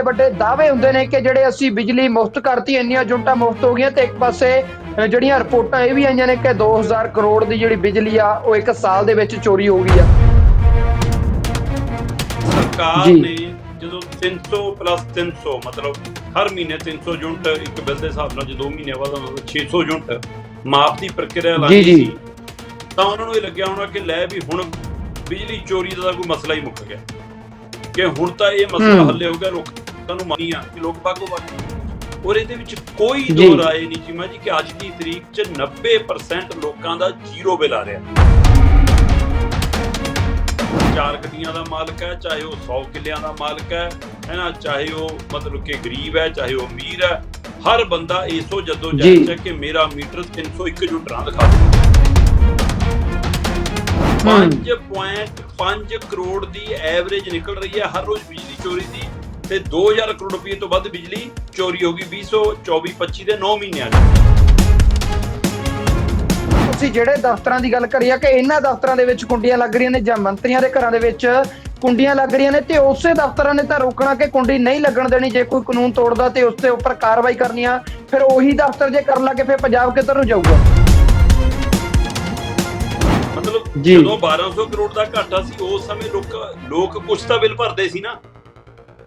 ਵੱਡੇ ਵੱਡੇ ਦਾਅਵੇ ਹੁੰਦੇ ਨੇ ਕਿ ਜਿਹੜੇ ਅਸੀਂ ਬਿਜਲੀ ਮੁਫਤ ਕਰਤੀ ਇੰਨੀਆਂ ਯੂਨਿਟਾਂ ਮੁਫਤ ਹੋ ਗਈਆਂ ਤੇ ਇੱਕ ਪਾਸੇ ਜਿਹੜੀਆਂ ਰਿਪੋਰਟਾਂ ਇਹ ਵੀ ਆਈਆਂ ਨੇ ਕਿ 2000 ਕਰੋੜ ਦੀ ਜਿਹੜੀ ਬਿਜਲੀ ਆ ਉਹ ਇੱਕ ਸਾਲ ਦੇ ਵਿੱਚ ਚੋਰੀ ਹੋ ਗਈ ਆ ਸਰਕਾਰ। ਨੇ ਜਦੋਂ 300 ਪਲੱਸ 300 ਮਤਲਬ ਹਰ ਮਹੀਨੇ 300 ਯੂਨਿਟ ਇੱਕ ਬਿੱਲ ਦੇ ਹਿਸਾਬ ਨਾਲ ਜੇ 2 ਮਹੀਨੇ ਬਾਅਦ ਨੂੰ 600 ਯੂਨਿਟ ਮਾਫ ਦੀ ਪ੍ਰਕਿਰਿਆ ਲਾਈ। ਸੀ ਤਾਂ ਉਹਨਾਂ ਨੂੰ ਇਹ ਲੱਗਿਆ ਹੋਣਾ ਕਿ ਲੈ ਵੀ ਹੁਣ ਬਿਜਲੀ ਚੋਰੀ ਦਾ ਕੋਈ ਮਸਲਾ ਹੀ ਮੁੱਕ ਗਿਆ ਕਿ ਹੁਣ ਤਾਂ ਇਹ ਮਸਲਾ। ਹੱਲੇ ਹੋ ਗਿਆ ਲੋਕਾਂ ਨੂੰ ਮਾਨੀ ਆ ਕਿ ਲੋਕ ਬਾਗੋ ਬਾਗ ਔਰ ਇਹਦੇ ਵਿੱਚ ਕੋਈ। ਦੋ ਰਾਏ ਨਹੀਂ ਚੀਮਾ ਜੀ ਕਿ ਅੱਜ ਦੀ ਤਰੀਕ 'ਚ 90% ਲੋਕਾਂ ਦਾ ਜ਼ੀਰੋ ਬਿੱਲ ਆ ਰਿਹਾ। ਚਾਰ ਗੱਡੀਆਂ ਦਾ ਮਾਲਕ ਹੈ ਚਾਹੇ ਉਹ 100 ਕਿੱਲਿਆਂ ਦਾ ਮਾਲਕ ਹੈ ਹੈਨਾ ਚਾਹੇ ਉਹ ਮਤਲਬ ਕਿ ਗਰੀਬ ਹੈ ਚਾਹੇ ਉਹ ਅਮੀਰ ਹੈ ਹਰ ਬੰਦਾ ਇਸੋ ਜਦੋਂ ਜੀ। ਜੱਜ ਹੈ ਕਿ ਮੇਰਾ ਮੀਟਰ 301 ਯੂਨਿਟਾਂ ਦਿਖਾ ਦੇ 5.5 ਕਰੋੜ ਦੀ ਐਵਰੇਜ ਨਿਕਲ ਰਹੀ ਹੈ ਹਰ ਰੋਜ਼ ਬਿਜਲੀ ਚੋਰੀ ਦੀ। ਤੇ 2000 ਕਰੋੜ ਰੁਪਏ ਤੋਂ ਵੱਧ ਬਿਜਲੀ ਚੋਰੀ ਹੋ ਗਈ 2024 25 ਦੇ 9 ਮਹੀਨਿਆਂ 'ਚ। ਅਸੀਂ ਜਿਹੜੇ ਦਫ਼ਤਰਾਂ ਦੀ ਗੱਲ ਕਰੀਏ ਕਿ ਇਹਨਾਂ ਦਫ਼ਤਰਾਂ ਦੇ ਵਿੱਚ ਕੁੰਡੀਆਂ ਲੱਗ ਰਹੀਆਂ ਨੇ ਜਾਂ ਮੰਤਰੀਆਂ ਦੇ ਘਰਾਂ ਦੇ ਵਿੱਚ ਕੁੰਡੀਆਂ ਲੱਗ ਰਹੀਆਂ ਨੇ ਤੇ ਉਸੇ ਦਫ਼ਤਰਾਂ ਨੇ ਤਾਂ ਰੋਕਣਾ ਕਿ ਕੁੰਡੀ ਨਹੀਂ ਲੱਗਣ ਦੇਣੀ ਜੇ ਕੋਈ ਕਾਨੂੰਨ ਤੋੜਦਾ ਤੇ ਉਸ ਦੇ ਉੱਪਰ ਕਾਰਵਾਈ ਕਰਨੀ ਆ ਫਿਰ ਉਹੀ ਦਫ਼ਤਰ ਜੇ ਕਰਨ ਲੱਗੇ ਫਿਰ ਪੰਜਾਬ ਕਿੱਧਰ ਨੂੰ ਜਾਊਗਾ? ਮਤਲਬ। ਜਦੋਂ 1200 ਕਰੋੜ ਦਾ ਘਾਟਾ ਸੀ ਉਸ ਸਮੇਂ ਲੋਕ ਲੋਕ ਕੁਛ ਤਾਂ ਬਿੱਲ ਭਰਦੇ ਸੀ ਨਾ।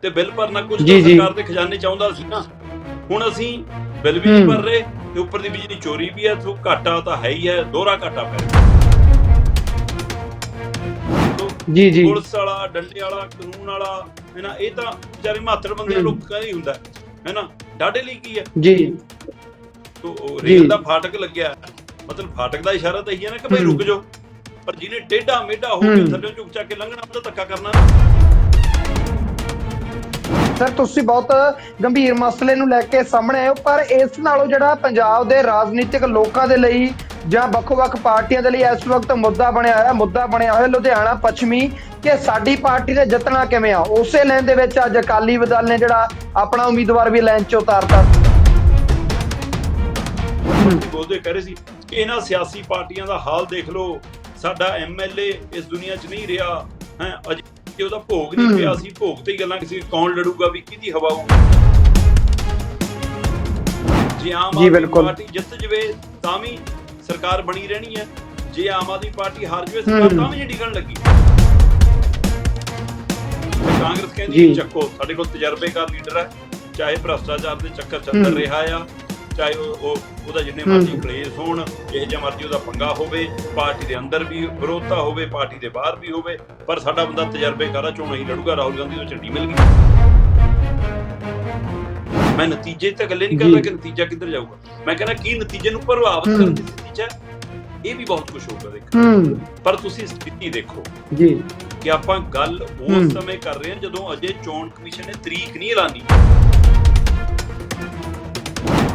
ਤੇ ਬਿੱਲ ਭਰਨਾ ਕੁਝ ਤਾਂ ਜੀ, ਜੀ। ਸਰਕਾਰ ਦੇ ਖਜ਼ਾਨੇ ਚਾਹੁੰਦਾ ਸੀ ਨਾ ਹੁਣ ਅਸੀਂ ਬਿੱਲ ਵੀ ਨਹੀਂ ਹੂੰ। ਭਰ ਰਹੇ ਤੇ ਉੱਪਰ ਦੀ ਬਿਜਲੀ ਚੋਰੀ ਵੀ ਹੈ ਸੋ ਘਾਟਾ ਤਾਂ ਹੈ ਹੀ ਹੈ ਦੋਹਰਾ ਘਾਟਾ ਪੈ ਰਿਹਾ ਜੀ ਜੀ ਪੁਲਿਸ ਵਾਲਾ ਡੰਡੇ ਵਾਲਾ ਕਾਨੂੰਨ ਵਾਲਾ ਹੈ ਨਾ ਇਹ ਤਾਂ ਵਿਚਾਰੇ ਮਾਤਰ ਬੰਦੇ ਹੂੰ। ਲੋਕਾਂ ਦਾ ਹੀ ਹੁੰਦਾ ਹੈ ਨਾ ਡਾਡੇ ਲਈ ਕੀ ਹੈ ਜੀ ਤੋ ਉਹ ਜੀ। ਰੇਲ ਦਾ ਫਾਟਕ ਲੱਗਿਆ ਹੈ। ਮਤਲਬ ਫਾਟਕ ਦਾ ਇਸ਼ਾਰਾ ਤਾਂ ਇਹੀ ਹੈ ਨਾ ਕਿ ਭਾਈ ਹੂੰ। ਰੁਕ ਜਾਓ ਪਰ ਜਿਹਨੇ ਟੇਢਾ ਮੇਢਾ ਹੋ ਕੇ ਹੂੰ। ਥੱਲੇ ਝੁਕ ਚੱਕ ਕੇ ਲੰਘਣਾ ਉਹਦਾ ਧੱਕਾ ਕਰਨਾ ਨਾ ਸਰ, ਤੁਸੀਂ ਬਹੁਤ ਗੰਭੀਰ ਮਸਲੇ ਨੂੰ ਲੈ ਕੇ ਸਾਹਮਣੇ ਆਏ ਹੋ, ਪਰ ਇਸ ਨਾਲੋਂ ਜਿਹੜਾ ਪੰਜਾਬ ਦੇ ਰਾਜਨੀਤਿਕ ਲੋਕਾਂ ਦੇ ਲਈ ਜਾਂ ਵੱਖ-ਵੱਖ ਪਾਰਟੀਆਂ ਦੇ ਲਈ ਇਸ ਵਕਤ ਮੁੱਦਾ ਬਣਿਆ ਹੋਇਆ, ਮੁੱਦਾ ਬਣਿਆ ਹੋਇਆ ਲੁਧਿਆਣਾ ਪੱਛਮੀ ਕਿ ਸਾਡੀ ਪਾਰਟੀ ਨੇ ਜਿੱਤਣਾ ਕਿਵੇਂ ਆ? ਉਸੇ ਲੈਣ ਦੇ ਵਿੱਚ ਅੱਜ ਅਕਾਲੀ ਦਲ ਨੇ ਜਿਹੜਾ ਆਪਣਾ ਉਮੀਦਵਾਰ ਵੀ ਲਾਈਨ 'ਚ ਉਤਾਰਤਾ। ਬੋਲਦੇ ਕਹਿ ਰਹੇ ਸੀ, ਇਹਨਾਂ ਸਿਆਸੀ ਪਾਰਟੀਆਂ ਦਾ ਹਾਲ ਦੇਖ ਲਓ, ਸਾਡਾ ਐਮਐਲਏ ਇਸ ਦੁਨੀਆ 'ਚ ਨਹੀਂ ਰਿਹਾ, ਹੈ, ਅਜੇ ਕਿ ਉਹਦਾ ਭੋਗ ਨਹੀਂ। ਪਿਆ ਸੀ ਭੋਗ ਤੇ ਹੀ ਗੱਲਾਂ ਕਿਸੇ ਕੌਣ ਲੜੂਗਾ ਵੀ ਕਿਹਦੀ ਹਵਾ ਹੋਊ ਜੇ ਆਮ ਜੀ, ਆਦਮੀ ਬਿਲਕੁਲ। ਪਾਰਟੀ ਜਿੱਤ ਜਵੇ ਤਾਂ ਵੀ ਸਰਕਾਰ ਬਣੀ ਰਹਿਣੀ ਹੈ ਜੇ ਆਮ ਆਦਮੀ ਪਾਰਟੀ ਹਾਰ ਜਵੇ ਸਰਕਾਰ। ਤਾਂ ਵੀ ਨਹੀਂ ਡਿੱਗਣ ਲੱਗੀ ਕਾਂਗਰਸ ਕਹਿੰਦੀ ਜੀ। ਚੱਕੋ ਸਾਡੇ ਕੋਲ ਤਜਰਬੇਕਾਰ ਲੀਡਰ ਹੈ ਚਾਹੇ ਭ੍ਰਸ਼ਟਾਚਾਰ ਦੇ ਚੱਕਰ ਚੱਲ। ਰਿਹਾ ਆ ਚਾਹੇ ਉਹ ਉਹ- ਉਹਦਾ ਜਿੰਨੇ। ਮਰਜ਼ੀ ਕਲੇਸ਼ ਹੋਣ ਜਿਹੇ ਜਿਹਾ ਮਰਜ਼ੀ ਉਹਦਾ ਪੰਗਾ ਹੋਵੇ ਪਾਰਟੀ ਦੇ ਅੰਦਰ ਵੀ ਵਿਰੋਧਤਾ ਹੋਵੇ ਪਾਰਟੀ ਦੇ ਬਾਹਰ ਵੀ ਹੋਵੇ ਪਰ ਸਾਡਾ ਬੰਦਾ ਤਜਰਬੇਕਾਰ ਆ ਚੋਣ ਹੀ ਲੜੂਗਾ ਰਾਹੁਲ ਗਾਂਧੀ ਤੋਂ ਝੰਡੀ ਮਿਲ ਗਈ ਮੈਂ ਨਤੀਜੇ ਤੇ ਗੱਲੇ ਨਹੀਂ ਕਰਦਾ। ਕਿ ਨਤੀਜਾ ਕਿੱਧਰ ਜਾਊਗਾ ਮੈਂ ਕਹਿੰਦਾ ਕੀ ਨਤੀਜੇ ਨੂੰ ਪ੍ਰਭਾਵਿਤ। ਕਰਨ ਦੀ ਸਥਿਤੀ 'ਚ ਹੈ ਇਹ ਵੀ ਬਹੁਤ ਕੁਝ ਹੋਊਗਾ ਦੇਖ ਪਰ ਤੁਸੀਂ ਸਥਿਤੀ ਦੇਖੋ ਜੀ ਕਿ ਆਪਾਂ ਗੱਲ। ਉਸ ਸਮੇਂ ਕਰ ਰਹੇ ਹਾਂ ਜਦੋਂ ਅਜੇ ਚੋਣ ਕਮਿਸ਼ਨ ਨੇ ਤਰੀਕ ਨਹੀਂ ਐਲਾਨੀ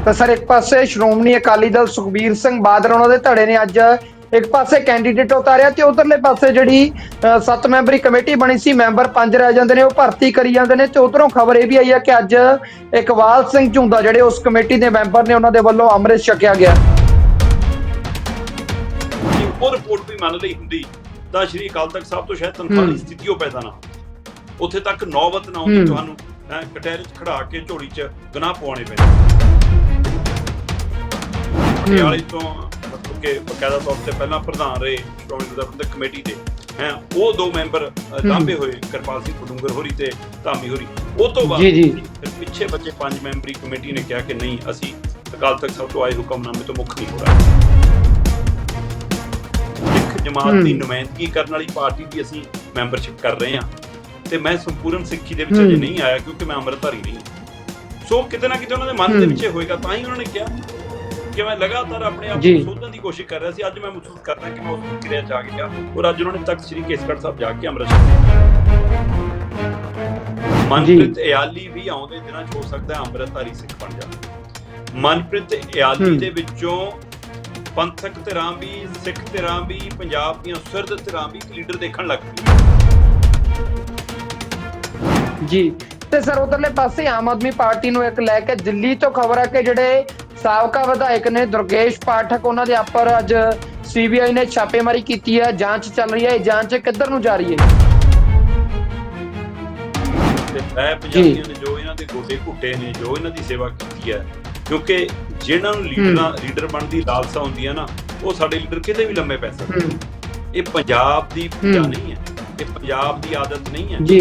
ਤਾਂ ਸਰ ਇੱਕ ਪਾਸੇ ਸ਼੍ਰੋਮਣੀ ਅਕਾਲੀ ਦਲ ਸੁਖਬੀਰ ਸਿੰਘ ਬਾਦਲ ਉਹਨਾਂ ਦੇ ਧੜੇ ਨੇ ਅੱਜ ਇੱਕ ਪਾਸੇ ਕੈਂਡੀਡੇਟ ਉਤਾਰਿਆ ਤੇ ਉਧਰਲੇ ਪਾਸੇ ਜਿਹੜੀ ਸੱਤ ਮੈਂਬਰੀ ਕਮੇਟੀ ਬਣੀ ਸੀ ਮੈਂਬਰ ਪੰਜ ਰਹਿ ਜਾਂਦੇ ਨੇ ਉਹ ਭਰਤੀ ਕਰੀ ਜਾਂਦੇ ਨੇ ਤੇ ਉਧਰੋਂ ਖਬਰ ਇਹ ਵੀ ਆਈ ਹੈ ਕਿ ਅੱਜ ਇਕਬਾਲ ਸਿੰਘ ਝੁੰਦਾ ਜਿਹੜੇ ਉਸ ਕਮੇਟੀ ਦੇ ਮੈਂਬਰ ਨੇ ਉਹਨਾਂ ਦੇ ਵੱਲੋਂ ਅੰਮ੍ਰਿਤ ਛਕਿਆ ਗਿਆ ਉਹ ਰਿਪੋਰਟ ਵੀ ਮੰਨ ਲਈ ਹੁੰਦੀ ਤਾਂ ਸ਼੍ਰੀ ਅਕਾਲ ਤਖਤ ਸਾਹਿਬ ਤੋਂ ਸ਼ਾਇਦ ਤਨਖਾਹ ਦੀ ਹੂੰ। ਸਥਿਤੀ ਉਹ ਪੈਦਾ ਨਾ ਹੁੰਦੀ। ਉੱਥੇ ਤੱਕ ਨੌਬਤ ਨਾ ਆਉਂਦੀ। ਤੁਹਾਨੂੰ ਕਟਹਿਰੇ 'ਚ ਖੜਾ ਕੇ ਝੋਲੀ 'ਚ ਗੁਨਾਹ ਪਵਾਉਣੇ ਪੈਂਦੇ ਪਟਿਆਲੇ ਤੋਂ ਮਤਲਬ ਕਿ ਬਕਾਇਦਾ ਤੌਰ ਤੇ ਪਹਿਲਾਂ ਪ੍ਰਧਾਨ ਰਹੇ ਸ਼੍ਰੋਮਣੀ ਪ੍ਰਬੰਧਕ ਕਮੇਟੀ ਦੇ ਹੈ ਉਹ ਦੋ ਮੈਂਬਰ ਲਾਂਭੇ ਹੋਏ ਕਿਰਪਾਲ ਸਿੰਘ ਬਡੂੰਗਰ ਹੋਰੀ ਤੇ ਧਾਮੀ ਹੋਰੀ ਉਹ ਤੋਂ ਬਾਅਦ ਜੀ, ਜੀ। ਫਿਰ ਪਿੱਛੇ ਬੱਚੇ ਪੰਜ ਮੈਂਬਰੀ ਕਮੇਟੀ ਨੇ ਕਿਹਾ ਕਿ ਨਹੀਂ ਅਸੀਂ ਅਕਾਲ ਤਖਤ ਸਾਹਿਬ ਤੋਂ ਆਏ ਹੁਕਮਨਾਮੇ ਤੋਂ ਮੁੱਖ ਨਹੀਂ ਹੋ ਰਹੇ ਸਿੱਖ ਜਮਾਤ ਦੀ। ਨੁਮਾਇੰਦਗੀ ਕਰਨ ਵਾਲੀ ਪਾਰਟੀ ਦੀ ਅਸੀਂ ਮੈਂਬਰਸ਼ਿਪ ਕਰ ਰਹੇ ਹਾਂ ਤੇ ਮੈਂ ਸੰਪੂਰਨ ਸਿੱਖੀ ਦੇ ਵਿੱਚ। ਅਜੇ ਨਹੀਂ ਆਇਆ ਕਿਉਂਕਿ ਮੈਂ ਅੰਮ੍ਰਿਤਧਾਰੀ ਨਹੀਂ। ਸੋ ਕਿਤੇ ਨਾ ਕਿਤੇ ਉਹਨਾਂ ਦੇ ਮਨ ਦੇ। ਵਿੱਚ ਹੋਏਗਾ ਤਾਂ ਹੀ ਉਹਨਾਂ ਨੇ ਕਿਹਾ ਕਿ ਮੈਂ ਲਗਾਤਾਰ ਆਪਣੇ ਆਪ। ਨੂੰ ਸੋਧਣ ਦੀ ਕੋਸ਼ਿਸ਼ ਕਰ ਰਿਹਾ ਸੀ। ਅੱਜ ਮੈਂ ਮਹਿਸੂਸ ਕਰਦਾ ਕਿ ਮੈਂ ਉਸ ਪ੍ਰਕਿਰਿਆ ਚ ਆ ਗਿਆ ਔਰ ਅੱਜ ਉਹਨਾਂ ਨੇ ਤਖਤ ਸ੍ਰੀ ਕੇਸਗੜ੍ਹ ਸਾਹਿਬ ਜਾ ਕੇ ਅੰਮ੍ਰਿਤ ਮਨਪ੍ਰੀਤ ਇਆਲੀ ਵੀ ਆਉਂਦੇ ਦਿਨਾਂ ਚ ਹੋ ਸਕਦਾ ਹੈ ਅੰਮ੍ਰਿਤਧਾਰੀ ਸਿੱਖ ਬਣ ਜਾਵੇ ਮਨਪ੍ਰੀਤ ਇਆਲੀ। ਦੇ ਵਿੱਚੋਂ ਪੰਥਕ ਧਿਰਾਂ ਵੀ ਸਿੱਖ ਧਿਰਾਂ ਵੀ ਪੰਜਾਬ ਦੀਆਂ ਸੁਰਦ ਧਿਰਾਂ ਵੀ ਲੀਡਰ ਦੇਖਣ ਲੱਗ ਪਈ ਜੀ। ਤੇ ਸਰ ਉਧਰਲੇ ਪਾਸੇ ਆਮ ਆਦਮੀ ਪਾਰਟੀ ਨੂੰ ਇੱਕ ਲੈ ਕੇ ਦਿੱਲੀ ਤੋਂ ਖਬਰ ਹੈ ਕਿ ਜਿਹੜੇ ਸਾਬਕਾ ਵਿਧਾਇਕ ਨੇ ਦੁਰਗੇਸ਼ ਪਾਠਕ ਉਹਨਾਂ ਦੇ ਉੱਪਰ ਅੱਜ ਸੀਬੀਆਈ ਨੇ ਛਾਪੇਮਾਰੀ ਕੀਤੀ ਹੈ ਜਾਂਚ ਚੱਲ ਰਹੀ ਹੈ ਇਹ ਜਾਂਚ ਕਿੱਧਰ ਨੂੰ ਜਾ ਰਹੀ ਹੈ? ਤੇ ਮੈਂ ਪੰਜਾਬੀਆਂ ਨੇ ਜੋ ਇਹਨਾਂ ਗੋਡੇ ਘੁੱਟੇ ਨੇ ਜੋ ਇਹਨਾਂ ਦੀ ਸੇਵਾ ਕੀਤੀ ਹੈ ਕਿਉਂਕਿ ਜਿਹਨਾਂ ਨੂੰ ਲੀਡਰਾਂ ਲੀਡਰ ਬਣਨ ਦੀ ਲਾਲਸਾ ਹੁੰਦੀ ਹੈ ਨਾ ਉਹ ਸਾਡੇ ਲੀਡਰ ਕਿਤੇ ਵੀ ਲੰਮੇ ਪੈ ਸਕਦੇ ਇਹ ਪੰਜਾਬ ਦੀ ਪੂਜਾ। ਨਹੀਂ ਹੈ ਇਹ ਪੰਜਾਬ ਦੀ ਆਦਤ ਨਹੀਂ ਹੈ। ਜੀ।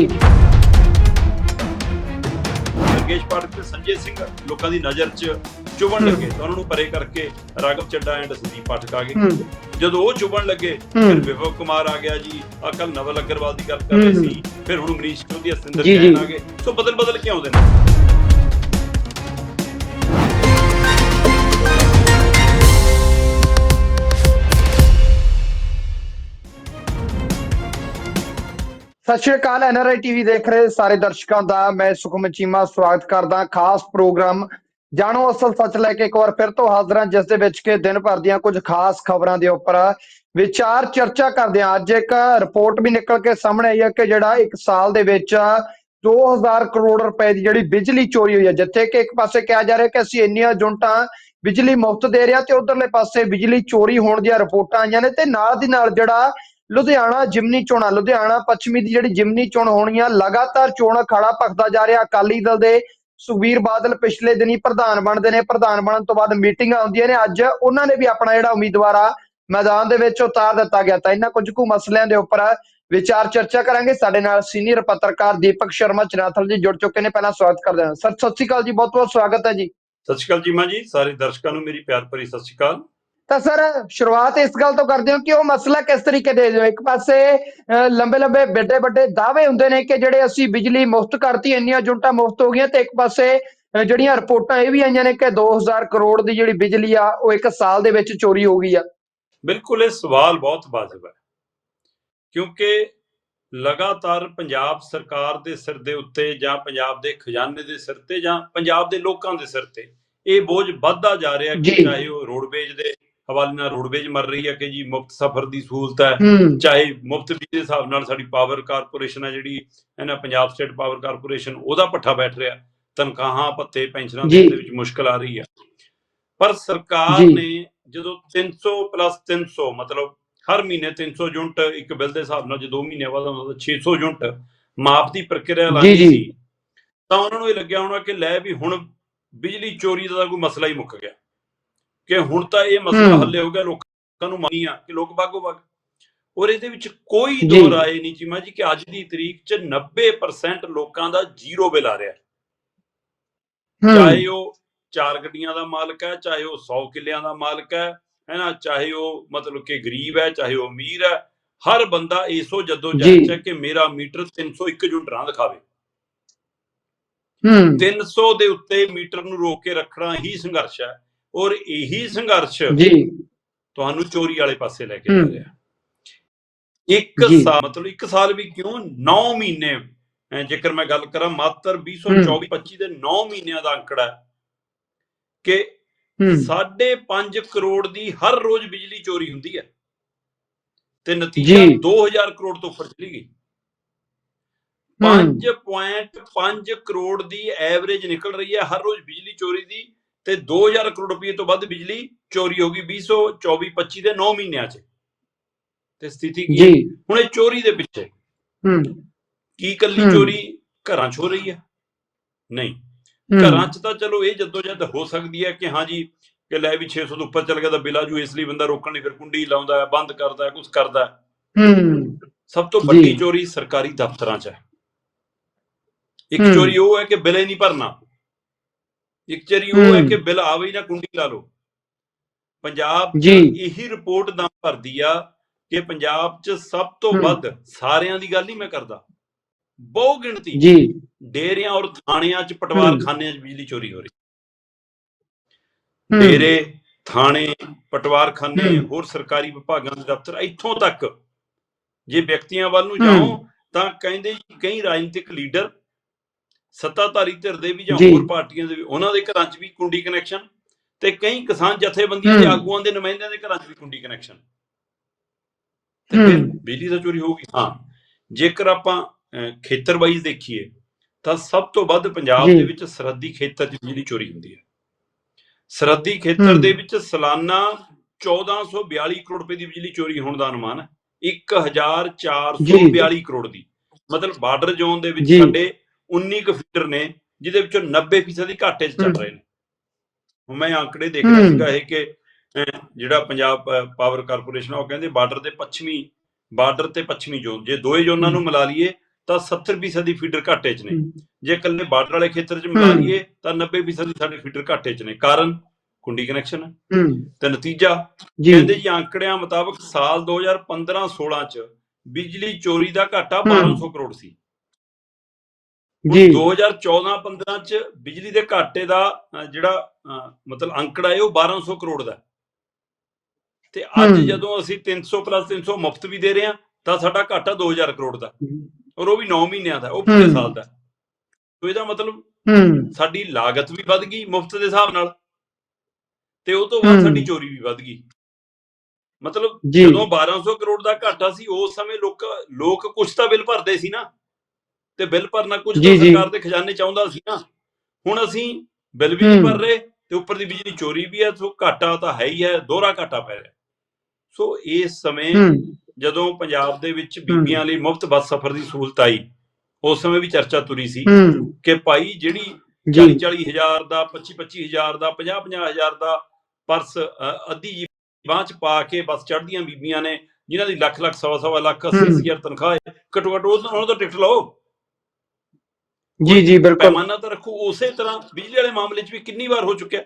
ਰਕੇਸ਼ ਪਾਠਕ ਤੇ ਸੰਜੇ ਸਿੰਘ ਲੋਕਾਂ ਦੀ ਨਜ਼ਰ 'ਚ ਚੁਭਣ ਹੂੰ। ਲੱਗੇ ਤਾਂ ਉਹਨਾਂ ਨੂੰ ਪਰੇ ਕਰਕੇ ਰਾਘਵ ਚੱਡਾ ਐਂਡ ਸੰਦੀਪ ਪਾਠਕ ਆ ਗਏ ਜਦੋਂ ਉਹ ਚੁਭਣ ਲੱਗੇ। ਫਿਰ ਵਿਭਵ ਕੁਮਾਰ ਆ ਗਿਆ ਜੀ ਅਕਲ ਨਵਲ ਅਗਰਵਾਲ ਦੀ ਗੱਲ ਕਰ ਰਹੇ। ਸੀ ਫਿਰ ਹੁਣ ਮਨੀਸ਼ ਚੌਧਰੀ ਅਸਿੰਦਰ ਜੈਨ। ਆ ਗਏ ਸੋ ਬਦਲ ਬਦਲ ਕੇ ਆਉਂਦੇ ਨੇ ਸਤਿ ਸ਼੍ਰੀ ਅਕਾਲ ਐਨਆਰਆਈ ਟੀਵੀ ਦੇਖ ਰਹੇ ਸਾਰੇ ਦਰਸ਼ਕਾਂ ਦਾ ਮੈਂ ਸੁਖਮਨ ਚੀਮਾ ਸਵਾਗਤ ਕਰਦਾ ਖਾਸ ਪ੍ਰੋਗਰਾਮ ਜਾਣੋ ਅਸਲ ਸੱਚ ਲੈ ਕੇ ਇੱਕ ਵਾਰ ਫਿਰ ਤੋਂ ਹਾਜ਼ਰ ਹਾਂ, ਜਿਸ ਦੇ ਵਿੱਚ ਕਿ ਦਿਨ ਭਰ ਦੀਆਂ ਕੁਝ ਖਾਸ ਖਬਰਾਂ ਦੇ ਉੱਪਰ ਵਿਚਾਰ ਚਰਚਾ ਕਰਦੇ ਹਾਂ। ਅੱਜ ਇੱਕ ਰਿਪੋਰਟ ਵੀ ਨਿਕਲ ਕੇ ਸਾਹਮਣੇ ਆਈ ਹੈ ਕਿ ਜਿਹੜਾ ਇੱਕ ਸਾਲ ਦੇ ਵਿੱਚ 2000 ਕਰੋੜ ਰੁਪਏ ਦੀ ਜਿਹੜੀ ਬਿਜਲੀ ਚੋਰੀ ਹੋਈ ਹੈ, ਜਿੱਥੇ ਕਿ ਇੱਕ ਪਾਸੇ ਕਿਹਾ ਜਾ ਰਿਹਾ ਕਿ ਅਸੀਂ ਇੰਨੀਆਂ ਯੂਨਿਟਾਂ ਬਿਜਲੀ ਮੁਫਤ ਦੇ ਰਿਹਾ ਤੇ ਉਧਰਲੇ ਪਾਸੇ ਬਿਜਲੀ ਚੋਰੀ ਹੋਣ ਦੀਆਂ ਰਿਪੋਰਟਾਂ ਆਈਆਂ ਨੇ ਤੇ ਨਾਲ ਦੀ ਨਾਲ ਜਿਹੜਾ ਲੁਧਿਆਣਾ ਜਿਮਨੀ ਚੋਣਾਂ ਲੁਧਿਆਣਾ ਪੱਛਮੀ ਦੀ ਜਿਹੜੀ ਜਿਮਨੀ ਚੋਣ ਹੋਣੀ ਆ ਲਗਾਤਾਰ ਚੋਣ ਅਖਾੜਾ ਭਖਦਾ ਜਾ ਰਿਹਾ। ਅਕਾਲੀ ਦਲ ਦੇ ਸੁਖਬੀਰ ਬਾਦਲ ਪਿਛਲੇ ਦਿਨੀ ਪ੍ਰਧਾਨ ਬਣਦੇ ਨੇ, ਪ੍ਰਧਾਨ ਬਣਨ ਤੋਂ ਬਾਅਦ ਮੀਟਿੰਗਾਂ ਹੁੰਦੀਆਂ ਨੇ। ਅੱਜ ਉਹਨਾਂ ਨੇ ਵੀ ਆਪਣਾ ਜਿਹੜਾ ਉਮੀਦਵਾਰ ਆ, ਮੈਦਾਨ ਦੇ ਵਿੱਚ ਉਤਾਰ ਦਿੱਤਾ ਗਿਆ ਤਾਂ ਇਹਨਾਂ ਕੁਝ ਕੁ ਮਸਲਿਆਂ ਦੇ ਉੱਪਰ ਵਿਚਾਰ ਚਰਚਾ ਕਰਾਂਗੇ। ਸਾਡੇ ਨਾਲ ਸੀਨੀਅਰ ਪੱਤਰਕਾਰ ਦੀਪਕ ਸ਼ਰਮਾ ਚਨਾਥਲ ਜੀ ਜੁੜ ਚੁੱਕੇ ਨੇ। ਪਹਿਲਾਂ ਸਵਾਗਤ ਕਰਦੇ ਹਾਂ। ਸਰ, ਸਤਿ ਸ਼੍ਰੀ ਅਕਾਲ ਜੀ। ਬਹੁਤ ਬਹੁਤ ਸਵਾਗਤ ਹੈ ਜੀ। ਸਤਿ ਸ਼੍ਰੀ ਅਕਾਲ ਜੀ ਮਾਂ ਜੀ, ਸਾਰੇ ਦਰਸ਼ਕਾਂ ਨੂੰ ਮੇਰੀ ਪਿਆਰ ਭਰੀ ਸਤਿ ਸ਼੍ਰੀ ਅਕਾਲ। ਤਾਂ ਸਰ ਸ਼ੁਰੂਆਤ ਇਸ ਗੱਲ ਤੋਂ ਕਰਦੇ ਹਾਂ ਕਿ ਉਹ ਮਸਲਾ ਕਿਸ ਤਰੀਕੇ ਦੇ ਜੋ ਇੱਕ ਪਾਸੇ ਲੰਬੇ ਲੰਬੇ ਵੱਡੇ ਵੱਡੇ ਦਾਅਵੇ ਹੁੰਦੇ ਨੇ ਕਿ ਜਿਹੜੇ ਅਸੀਂ ਬਿਜਲੀ ਮੁਫਤ ਕਰਤੀ ਇੰਨੀਆਂ ਯੂਨਿਟਾਂ ਮੁਫਤ ਹੋ ਗਈਆਂ ਤੇ ਇੱਕ ਪਾਸੇ ਜਿਹੜੀਆਂ ਰਿਪੋਰਟਾਂ ਇਹ ਵੀ ਆਈਆਂ ਨੇ ਕਿ 2000 ਕਰੋੜ ਦੀ ਜਿਹੜੀ ਬਿਜਲੀ ਆ ਉਹ ਇੱਕ ਸਾਲ ਦੇ ਵਿੱਚ ਚੋਰੀ ਹੋ ਗਈ ਆ। ਬਿਲਕੁਲ ਇਹ ਸਵਾਲ ਬਹੁਤ ਵਾਜਬ ਹੈ। ਕਿਉਂਕਿ ਲਗਾਤਾਰ ਪੰਜਾਬ ਸਰਕਾਰ ਦੇ ਸਿਰ ਦੇ ਉੱਤੇ ਜਾਂ ਪੰਜਾਬ ਦੇ ਖਜ਼ਾਨੇ ਦੇ ਸਿਰ ਤੇ ਜਾਂ ਪੰਜਾਬ ਦੇ ਲੋਕਾਂ ਦੇ ਸਿਰ ਤੇ ਇਹ ਬੋਝ ਵੱਧਦਾ ਜਾ ਰਿਹਾ ਕਿ। ਚਾਹੇ ਉਹ ਰੋਡਵੇਜ ਦੇ ਹਵਾਲੇ ਨਾਲ ਰੋਡਵੇਜ ਮਰ ਰਹੀ ਹੈ ਕਿ ਜੀ ਮੁਫਤ ਸਫ਼ਰ ਦੀ ਸਹੂਲਤ ਹੈ। ਚਾਹੇ ਮੁਫਤ ਬਿਜਲੀ ਦੇ ਹਿਸਾਬ ਨਾਲ ਸਾਡੀ ਪਾਵਰ ਕਾਰਪੋਰੇਸ਼ਨ ਹੈ ਜਿਹੜੀ ਇਹਨਾਂ ਪੰਜਾਬ ਸਟੇਟ ਪਾਵਰ ਕਾਰਪੋਰੇਸ਼ਨ ਉਹਦਾ ਪੱਠਾ ਬੈਠ ਰਿਹਾ। ਤਨਖਾਹਾਂ ਭੱਤੇ ਪੈਨਸ਼ਨਾਂ ਦੇ ਵਿੱਚ ਮੁਸ਼ਕਲ ਆ ਰਹੀ ਹੈ। ਪਰ ਸਰਕਾਰ। ਨੇ ਜਦੋਂ 300 ਪਲੱਸ 300 ਮਤਲਬ ਹਰ ਮਹੀਨੇ 300 ਯੂਨਿਟ ਇੱਕ ਬਿੱਲ ਦੇ ਹਿਸਾਬ ਨਾਲ ਜੇ 2 ਮਹੀਨੇ ਬਾਅਦ ਤਾਂ 600 ਯੂਨਿਟ ਮਾਫ ਦੀ ਪ੍ਰਕਿਰਿਆ ਲਾਈ। ਸੀ। ਤਾਂ ਉਹਨਾਂ ਨੂੰ ਇਹ ਲੱਗਿਆ ਹੋਣਾ ਕਿ ਲੈ ਵੀ ਹੁਣ ਬਿਜਲੀ ਚੋਰੀ ਦਾ ਕੋਈ ਮਸਲਾ ਹੀ ਮੁੱਕ ਗਿਆ। ਕਿ ਹੁਣ ਤਾਂ ਇਹ ਮਸਲਾ। ਹੱਲੇ ਹੋ ਗਿਆ ਲੋਕਾਂ ਨੂੰ ਮੰਨੀ ਆ ਕਿ ਲੋਕ ਬਾਗੋ ਬਾਗ ਔਰ ਇਹਦੇ ਵਿੱਚ ਕੋਈ। ਦੋ ਰਾਏ ਨਹੀਂ ਚੀਮਾ ਜੀ ਕਿ ਅੱਜ ਦੀ ਤਰੀਕ 'ਚ 90% ਲੋਕਾਂ ਦਾ ਜ਼ੀਰੋ ਬਿੱਲ ਆ ਰਿਹਾ ਚਾਹੇ ਉਹ ਚਾਰ ਗੱਡੀਆਂ ਦਾ ਮਾਲਕ ਹੈ ਚਾਹੇ ਉਹ 100 ਕਿੱਲਿਆਂ ਦਾ ਮਾਲਕ ਹੈ ਹੈਨਾ ਚਾਹੇ ਉਹ ਮਤਲਬ ਕਿ ਗਰੀਬ ਹੈ ਚਾਹੇ ਉਹ ਅਮੀਰ ਹੈ ਹਰ ਬੰਦਾ ਇਸੋ ਜੱਦੋ ਜੀ। ਜਹਿਦ 'ਚ ਹੈ ਕਿ ਮੇਰਾ ਮੀਟਰ 301 ਯੂਨਿਟ ਰਾਂ ਦਿਖਾਵੇ ਹੂੰ 300 ਦੇ ਉੱਤੇ ਮੀਟਰ ਨੂੰ ਰੋਕ ਕੇ ਰੱਖਣਾ ਹੀ ਸੰਘਰਸ਼ ਹੈ ਔਰ ਇਹੀ ਸੰਘਰਸ਼ ਜੀ। ਤੁਹਾਨੂੰ ਚੋਰੀ ਵਾਲੇ ਪਾਸੇ ਲੈ ਕੇ ਜਾ। ਰਿਹਾ। ਇੱਕ। ਸਾਲ ਮਤਲਬ ਇੱਕ ਸਾਲ ਵੀ ਕਿਉਂ? 9 ਮਹੀਨੇ। ਜੇਕਰ ਮੈਂ ਗੱਲ ਕਰਾਂ ਮਾਤਰ 2024 25 ਦੇ 9 ਮਹੀਨਿਆਂ ਦਾ ਅੰਕੜਾ ਕਿ ਹੂੰ। ਸਾਢੇ 5 ਕਰੋੜ ਦੀ ਹਰ ਰੋਜ਼ ਬਿਜਲੀ ਚੋਰੀ ਹੁੰਦੀ ਹੈ। ਤੇ ਨਤੀਜਾ ਜੀ। 2000 ਕਰੋੜ ਤੋਂ ਉੱਪਰ ਚਲੀ ਗਈ। ਹੂੰ। 5.5 ਕਰੋੜ ਦੀ ਐਵਰੇਜ ਨਿਕਲ ਰਹੀ ਹੈ ਹਰ ਰੋਜ਼ ਬਿਜਲੀ ਚੋਰੀ ਦੀ। ਤੇ 2000 ਕਰੋੜ ਰੁਪਏ ਤੋਂ ਵੱਧ ਬਿਜਲੀ ਚੋਰੀ ਹੋ ਗਈ 2024 25 ਦੇ 9 ਮਹੀਨਿਆਂ 'ਚ। ਤੇ ਸਥਿਤੀ ਕੀ ਹੈ? ਜੀ। ਹੁਣ ਇਹ ਚੋਰੀ ਦੇ ਪਿੱਛੇ। ਹੂੰ। ਕੀ ਕੱਲੀ। ਚੋਰੀ ਘਰਾਂ 'ਚ ਹੋ ਰਹੀ ਹੈ? ਨਹੀਂ। ਘਰਾਂ 'ਚ ਤਾਂ ਚਲੋ ਇਹ ਜਦੋਜਹਿਦ ਹੋ ਸਕਦੀ ਹੈ ਕਿ ਹਾਂ ਜੀ ਕਿ ਲੈ ਵੀ 600 ਤੋਂ ਉੱਪਰ ਚੱਲ ਗਿਆ ਤਾਂ ਬਿੱਲ ਆਜੂ ਇਸ ਲਈ ਬੰਦਾ ਰੋਕਣ ਲਈ ਫਿਰ ਕੁੰਡੀ ਲਾਉਂਦਾ ਹੈ ਬੰਦ ਕਰਦਾ ਹੈ ਕੁਝ ਕਰਦਾ। ਹੈ। ਹੂੰ ਸਭ ਤੋਂ ਜੀ। ਵੱਡੀ ਚੋਰੀ ਸਰਕਾਰੀ ਦਫ਼ਤਰਾਂ 'ਚ ਹੈ। ਇੱਕ। ਚੋਰੀ ਉਹ ਹੈ ਕਿ ਬਿੱਲ ਹੀ ਨਹੀਂ ਭਰਨਾ। ਇੱਕ ਚੋਰੀ ਉਹ ਹੈ। ਕਿ ਬਿੱਲ ਆਵੇ ਨਾ ਕੁੰਡੀ ਲਾ ਲਓ ਪੰਜਾਬ ਜੀ। ਇਹੀ ਰਿਪੋਰਟ ਦਮ ਭਰਦੀ ਆ ਕਿ ਪੰਜਾਬ 'ਚ ਸਭ ਤੋਂ। ਵੱਧ ਸਾਰਿਆਂ ਦੀ ਗੱਲ ਨਹੀਂ ਮੈਂ ਕਰਦਾ ਬਹੁ ਗਿਣਤੀ ਜੀ ਡੇਰਿਆਂ ਔਰ ਥਾਣਿਆਂ 'ਚ ਪਟਵਾਰਖਾਨਿਆਂ 'ਚ ਬਿਜਲੀ ਚੋਰੀ ਹੋ ਰਹੀ ਡੇਰੇ ਥਾਣੇ ਪਟਵਾਰਖਾਨੇ ਹੂੰ। ਹੋਰ ਸਰਕਾਰੀ ਵਿਭਾਗਾਂ ਦੇ ਦਫ਼ਤਰ ਇੱਥੋਂ ਤੱਕ ਜੇ ਵਿਅਕਤੀਆਂ ਵੱਲ ਨੂੰ। ਜਾਓ ਤਾਂ ਕਹਿੰਦੇ ਜੀ ਕਈ ਰਾਜਨੀਤਿਕ ਲੀਡਰ ਸੱਤਾਧਾਰੀ ਧਿਰ ਦੇ ਵੀ ਜਾਂ। ਹੋਰ ਪਾਰਟੀਆਂ ਦੇ ਵੀ ਉਹਨਾਂ ਦੇ ਘਰਾਂ 'ਚ ਵੀ ਕੁੰਡੀ ਕਨੈਕਸ਼ਨ ਤੇ ਕਈ ਕਿਸਾਨ ਜਥੇਬੰਦੀਆਂ ਦੇ। ਆਗੂਆਂ ਦੇ ਨੁਮਾਇੰਦਿਆਂ ਦੇ ਘਰਾਂ 'ਚ ਵੀ ਕੁੰਡੀ ਕਨੈਕਸ਼ਨ ਤੇ ਫਿਰ ਹੂੰ। ਬਿਜਲੀ ਤਾਂ ਚੋਰੀ ਹੋਊਗੀ ਹਾਂ ਜੇਕਰ ਆਪਾਂ ਖੇਤਰ ਵਾਈਜ਼ ਦੇਖੀਏ ਤਾਂ ਸਭ ਤੋਂ ਵੱਧ ਪੰਜਾਬ। ਦੇ ਵਿੱਚ ਸਰਹੱਦੀ ਖੇਤਰ 'ਚ ਬਿਜਲੀ ਚੋਰੀ ਹੁੰਦੀ ਹੈ ਸਰਹੱਦੀ ਖੇਤਰ। ਦੇ ਵਿੱਚ ਸਾਲਾਨਾ 1442 ਕਰੋੜ ਰੁਪਏ ਦੀ ਬਿਜਲੀ ਚੋਰੀ ਹੋਣ ਦਾ ਅਨੁਮਾਨ ਹੈ 1442 ਕਰੋੜ ਦੀ ਮਤਲਬ ਬਾਰਡਰ ਜ਼ੋਨ ਦੇ ਵਿੱਚ। ਸਾਡੇ 19 ਕੁ ਫੀਡਰ ਨੇ ਜਿਹਦੇ ਵਿੱਚੋਂ 90% ਹੀ ਘਾਟੇ 'ਚ ਚੱਲ। ਰਹੇ ਨੇ। ਹੁਣ ਮੈਂ ਆંકੜੇ ਦੇਖ ਰਿਹਾ। ਸੀਗਾ ਇਹ ਕਿ ਜਿਹੜਾ ਪੰਜਾਬ ਪਾਵਰ ਕਾਰਪੋਰੇਸ਼ਨ ਉਹ ਕਹਿੰਦੇ ਬਾਰਡਰ ਦੇ ਪੱਛਮੀ ਬਾਰਡਰ ਤੇ ਪੱਛਮੀ ਜ਼ੋਨ ਜੇ ਦੋਏ ਜ਼ੋਨਾਂ ਨੂੰ ਮਿਲਾ ਲਈਏ ਤਾਂ 70% ਦੀ ਫੀਡਰ ਘਾਟੇ 'ਚ ਨੇ। ਜੇ ਇਕੱਲੇ ਬਾਰਡਰ ਵਾਲੇ ਖੇਤਰ 'ਚ ਮਿਲਾ। ਲਈਏ ਤਾਂ 90% ਦੀ ਸਾਡੇ ਫੀਡਰ ਘਾਟੇ 'ਚ ਨੇ। ਕਾਰਨ ਕੁੰਡੀ ਕਨੈਕਸ਼ਨ ਹੈ। ਤੇ ਨਤੀਜਾ ਕਹਿੰਦੇ ਜੀ ਆંકੜਿਆਂ ਮੁਤਾਬਕ ਸਾਲ 2015-16 ਚ ਬਿਜਲੀ ਚੋਰੀ ਦਾ ਘਾਟਾ ਹੂੰ। 1200 ਕਰੋੜ ਸੀ। ਜੀ 2014-15 ਚ ਬਿਜਲੀ ਦੇ ਘਾਟੇ ਦਾ ਜਿਹੜਾ ਮਤਲਬ ਅੰਕੜਾ ਹੈ ਉਹ 1200 ਕਰੋੜ ਦਾ। ਤੇ ਅੱਜ। ਜਦੋਂ ਅਸੀਂ 300 ਪਲੱਸ 300 ਮੁਫਤ ਵੀ ਦੇ ਰਹੇ ਹਾਂ ਤਾਂ ਸਾਡਾ ਘਾਟਾ 2000 ਕਰੋੜ ਦਾ ਔਰ ਉਹ ਵੀ 9 ਮਹੀਨਿਆਂ ਦਾ ਉਹ ਪੂਰੇ। ਸਾਲ ਦਾ ਸੋ ਇਹਦਾ ਮਤਲਬ ਸਾਡੀ ਲਾਗਤ ਵੀ ਵੱਧ ਗਈ ਮੁਫਤ ਦੇ ਹਿਸਾਬ ਨਾਲ ਤੇ ਉਹ ਤੋਂ ਬਾਅਦ। ਸਾਡੀ ਚੋਰੀ ਵੀ ਵੱਧ ਗਈ ਮਤਲਬ। ਜਦੋਂ 1200 ਕਰੋੜ ਦਾ ਘਾਟਾ ਸੀ ਉਸ ਸਮੇਂ ਲੋਕ ਲੋਕ ਕੁਛ ਤਾਂ ਬਿੱਲ ਭਰਦੇ ਸੀ ਨਾ ਤੇ ਬਿੱਲ ਭਰਨਾ ਕੁਝ ਤਾਂ। ਸਰਕਾਰ ਦੇ ਖਜ਼ਾਨੇ ਚ ਆਉਂਦਾ ਸੀ ਨਾ। ਹੁਣ ਅਸੀਂ ਬਿੱਲ ਵੀ ਨਹੀਂ। ਭਰ ਰਹੇ ਤੇ ਉੱਪਰ ਦੀ ਬਿਜਲੀ ਚੋਰੀ ਵੀ ਹੈ ਸੋ ਘਾਟਾ ਤਾਂ ਹੈ ਹੀ ਹੈ ਦੋਹਰਾ ਘਾਟਾ ਪੈ ਰਿਹਾ। ਸੋ ਇਸ ਸਮੇਂ ਜਦੋਂ ਪੰਜਾਬ ਦੇ ਵਿੱਚ ਬੀਬੀਆਂ ਲਈ ਮੁਫਤ ਬੱਸ ਸਫ਼ਰ ਦੀ ਸਹੂਲਤ ਆਈ ਉਸ ਸਮੇਂ ਵੀ ਚਰਚਾ ਤੁਰੀ ਸੀ ਕਿ ਭਾਈ ਜਿਹੜੀ ਜੀ। 40 40 ਹਜ਼ਾਰ ਦਾ 25 25 ਹਜ਼ਾਰ ਦਾ 50 50 ਹਜ਼ਾਰ ਦਾ ਪਰਸ ਅੱਧੀ ਜੀ ਬਾਂਹ ਚ ਪਾ ਕੇ ਬੱਸ ਚੜ੍ਹਦੀਆਂ ਬੀਬੀਆਂ ਨੇ ਜਿਨ੍ਹਾਂ ਦੀ ਲੱਖ ਲੱਖ ਸਵਾ ਸਵਾ ਲੱਖ 80 ਹੂੰ। ਹਜ਼ਾਰ ਤਨਖਾਹ ਹੈ ਘੱਟੋ ਘੱਟ ਉਹ- ਉਹਨਾਂ ਤੋਂ ਟਿਕਟ ਲਓ। ਜੀ ਜੀ ਬਿਲਕੁਲ ਪੈਮਾਨਾ ਤਾਂ ਰੱਖੋ ਉਸੇ ਤਰ੍ਹਾਂ ਬਿਜਲੀ ਵਾਲੇ ਮਾਮਲੇ 'ਚ ਵੀ ਕਿੰਨੀ ਵਾਰ ਹੋ ਚੁੱਕਿਆ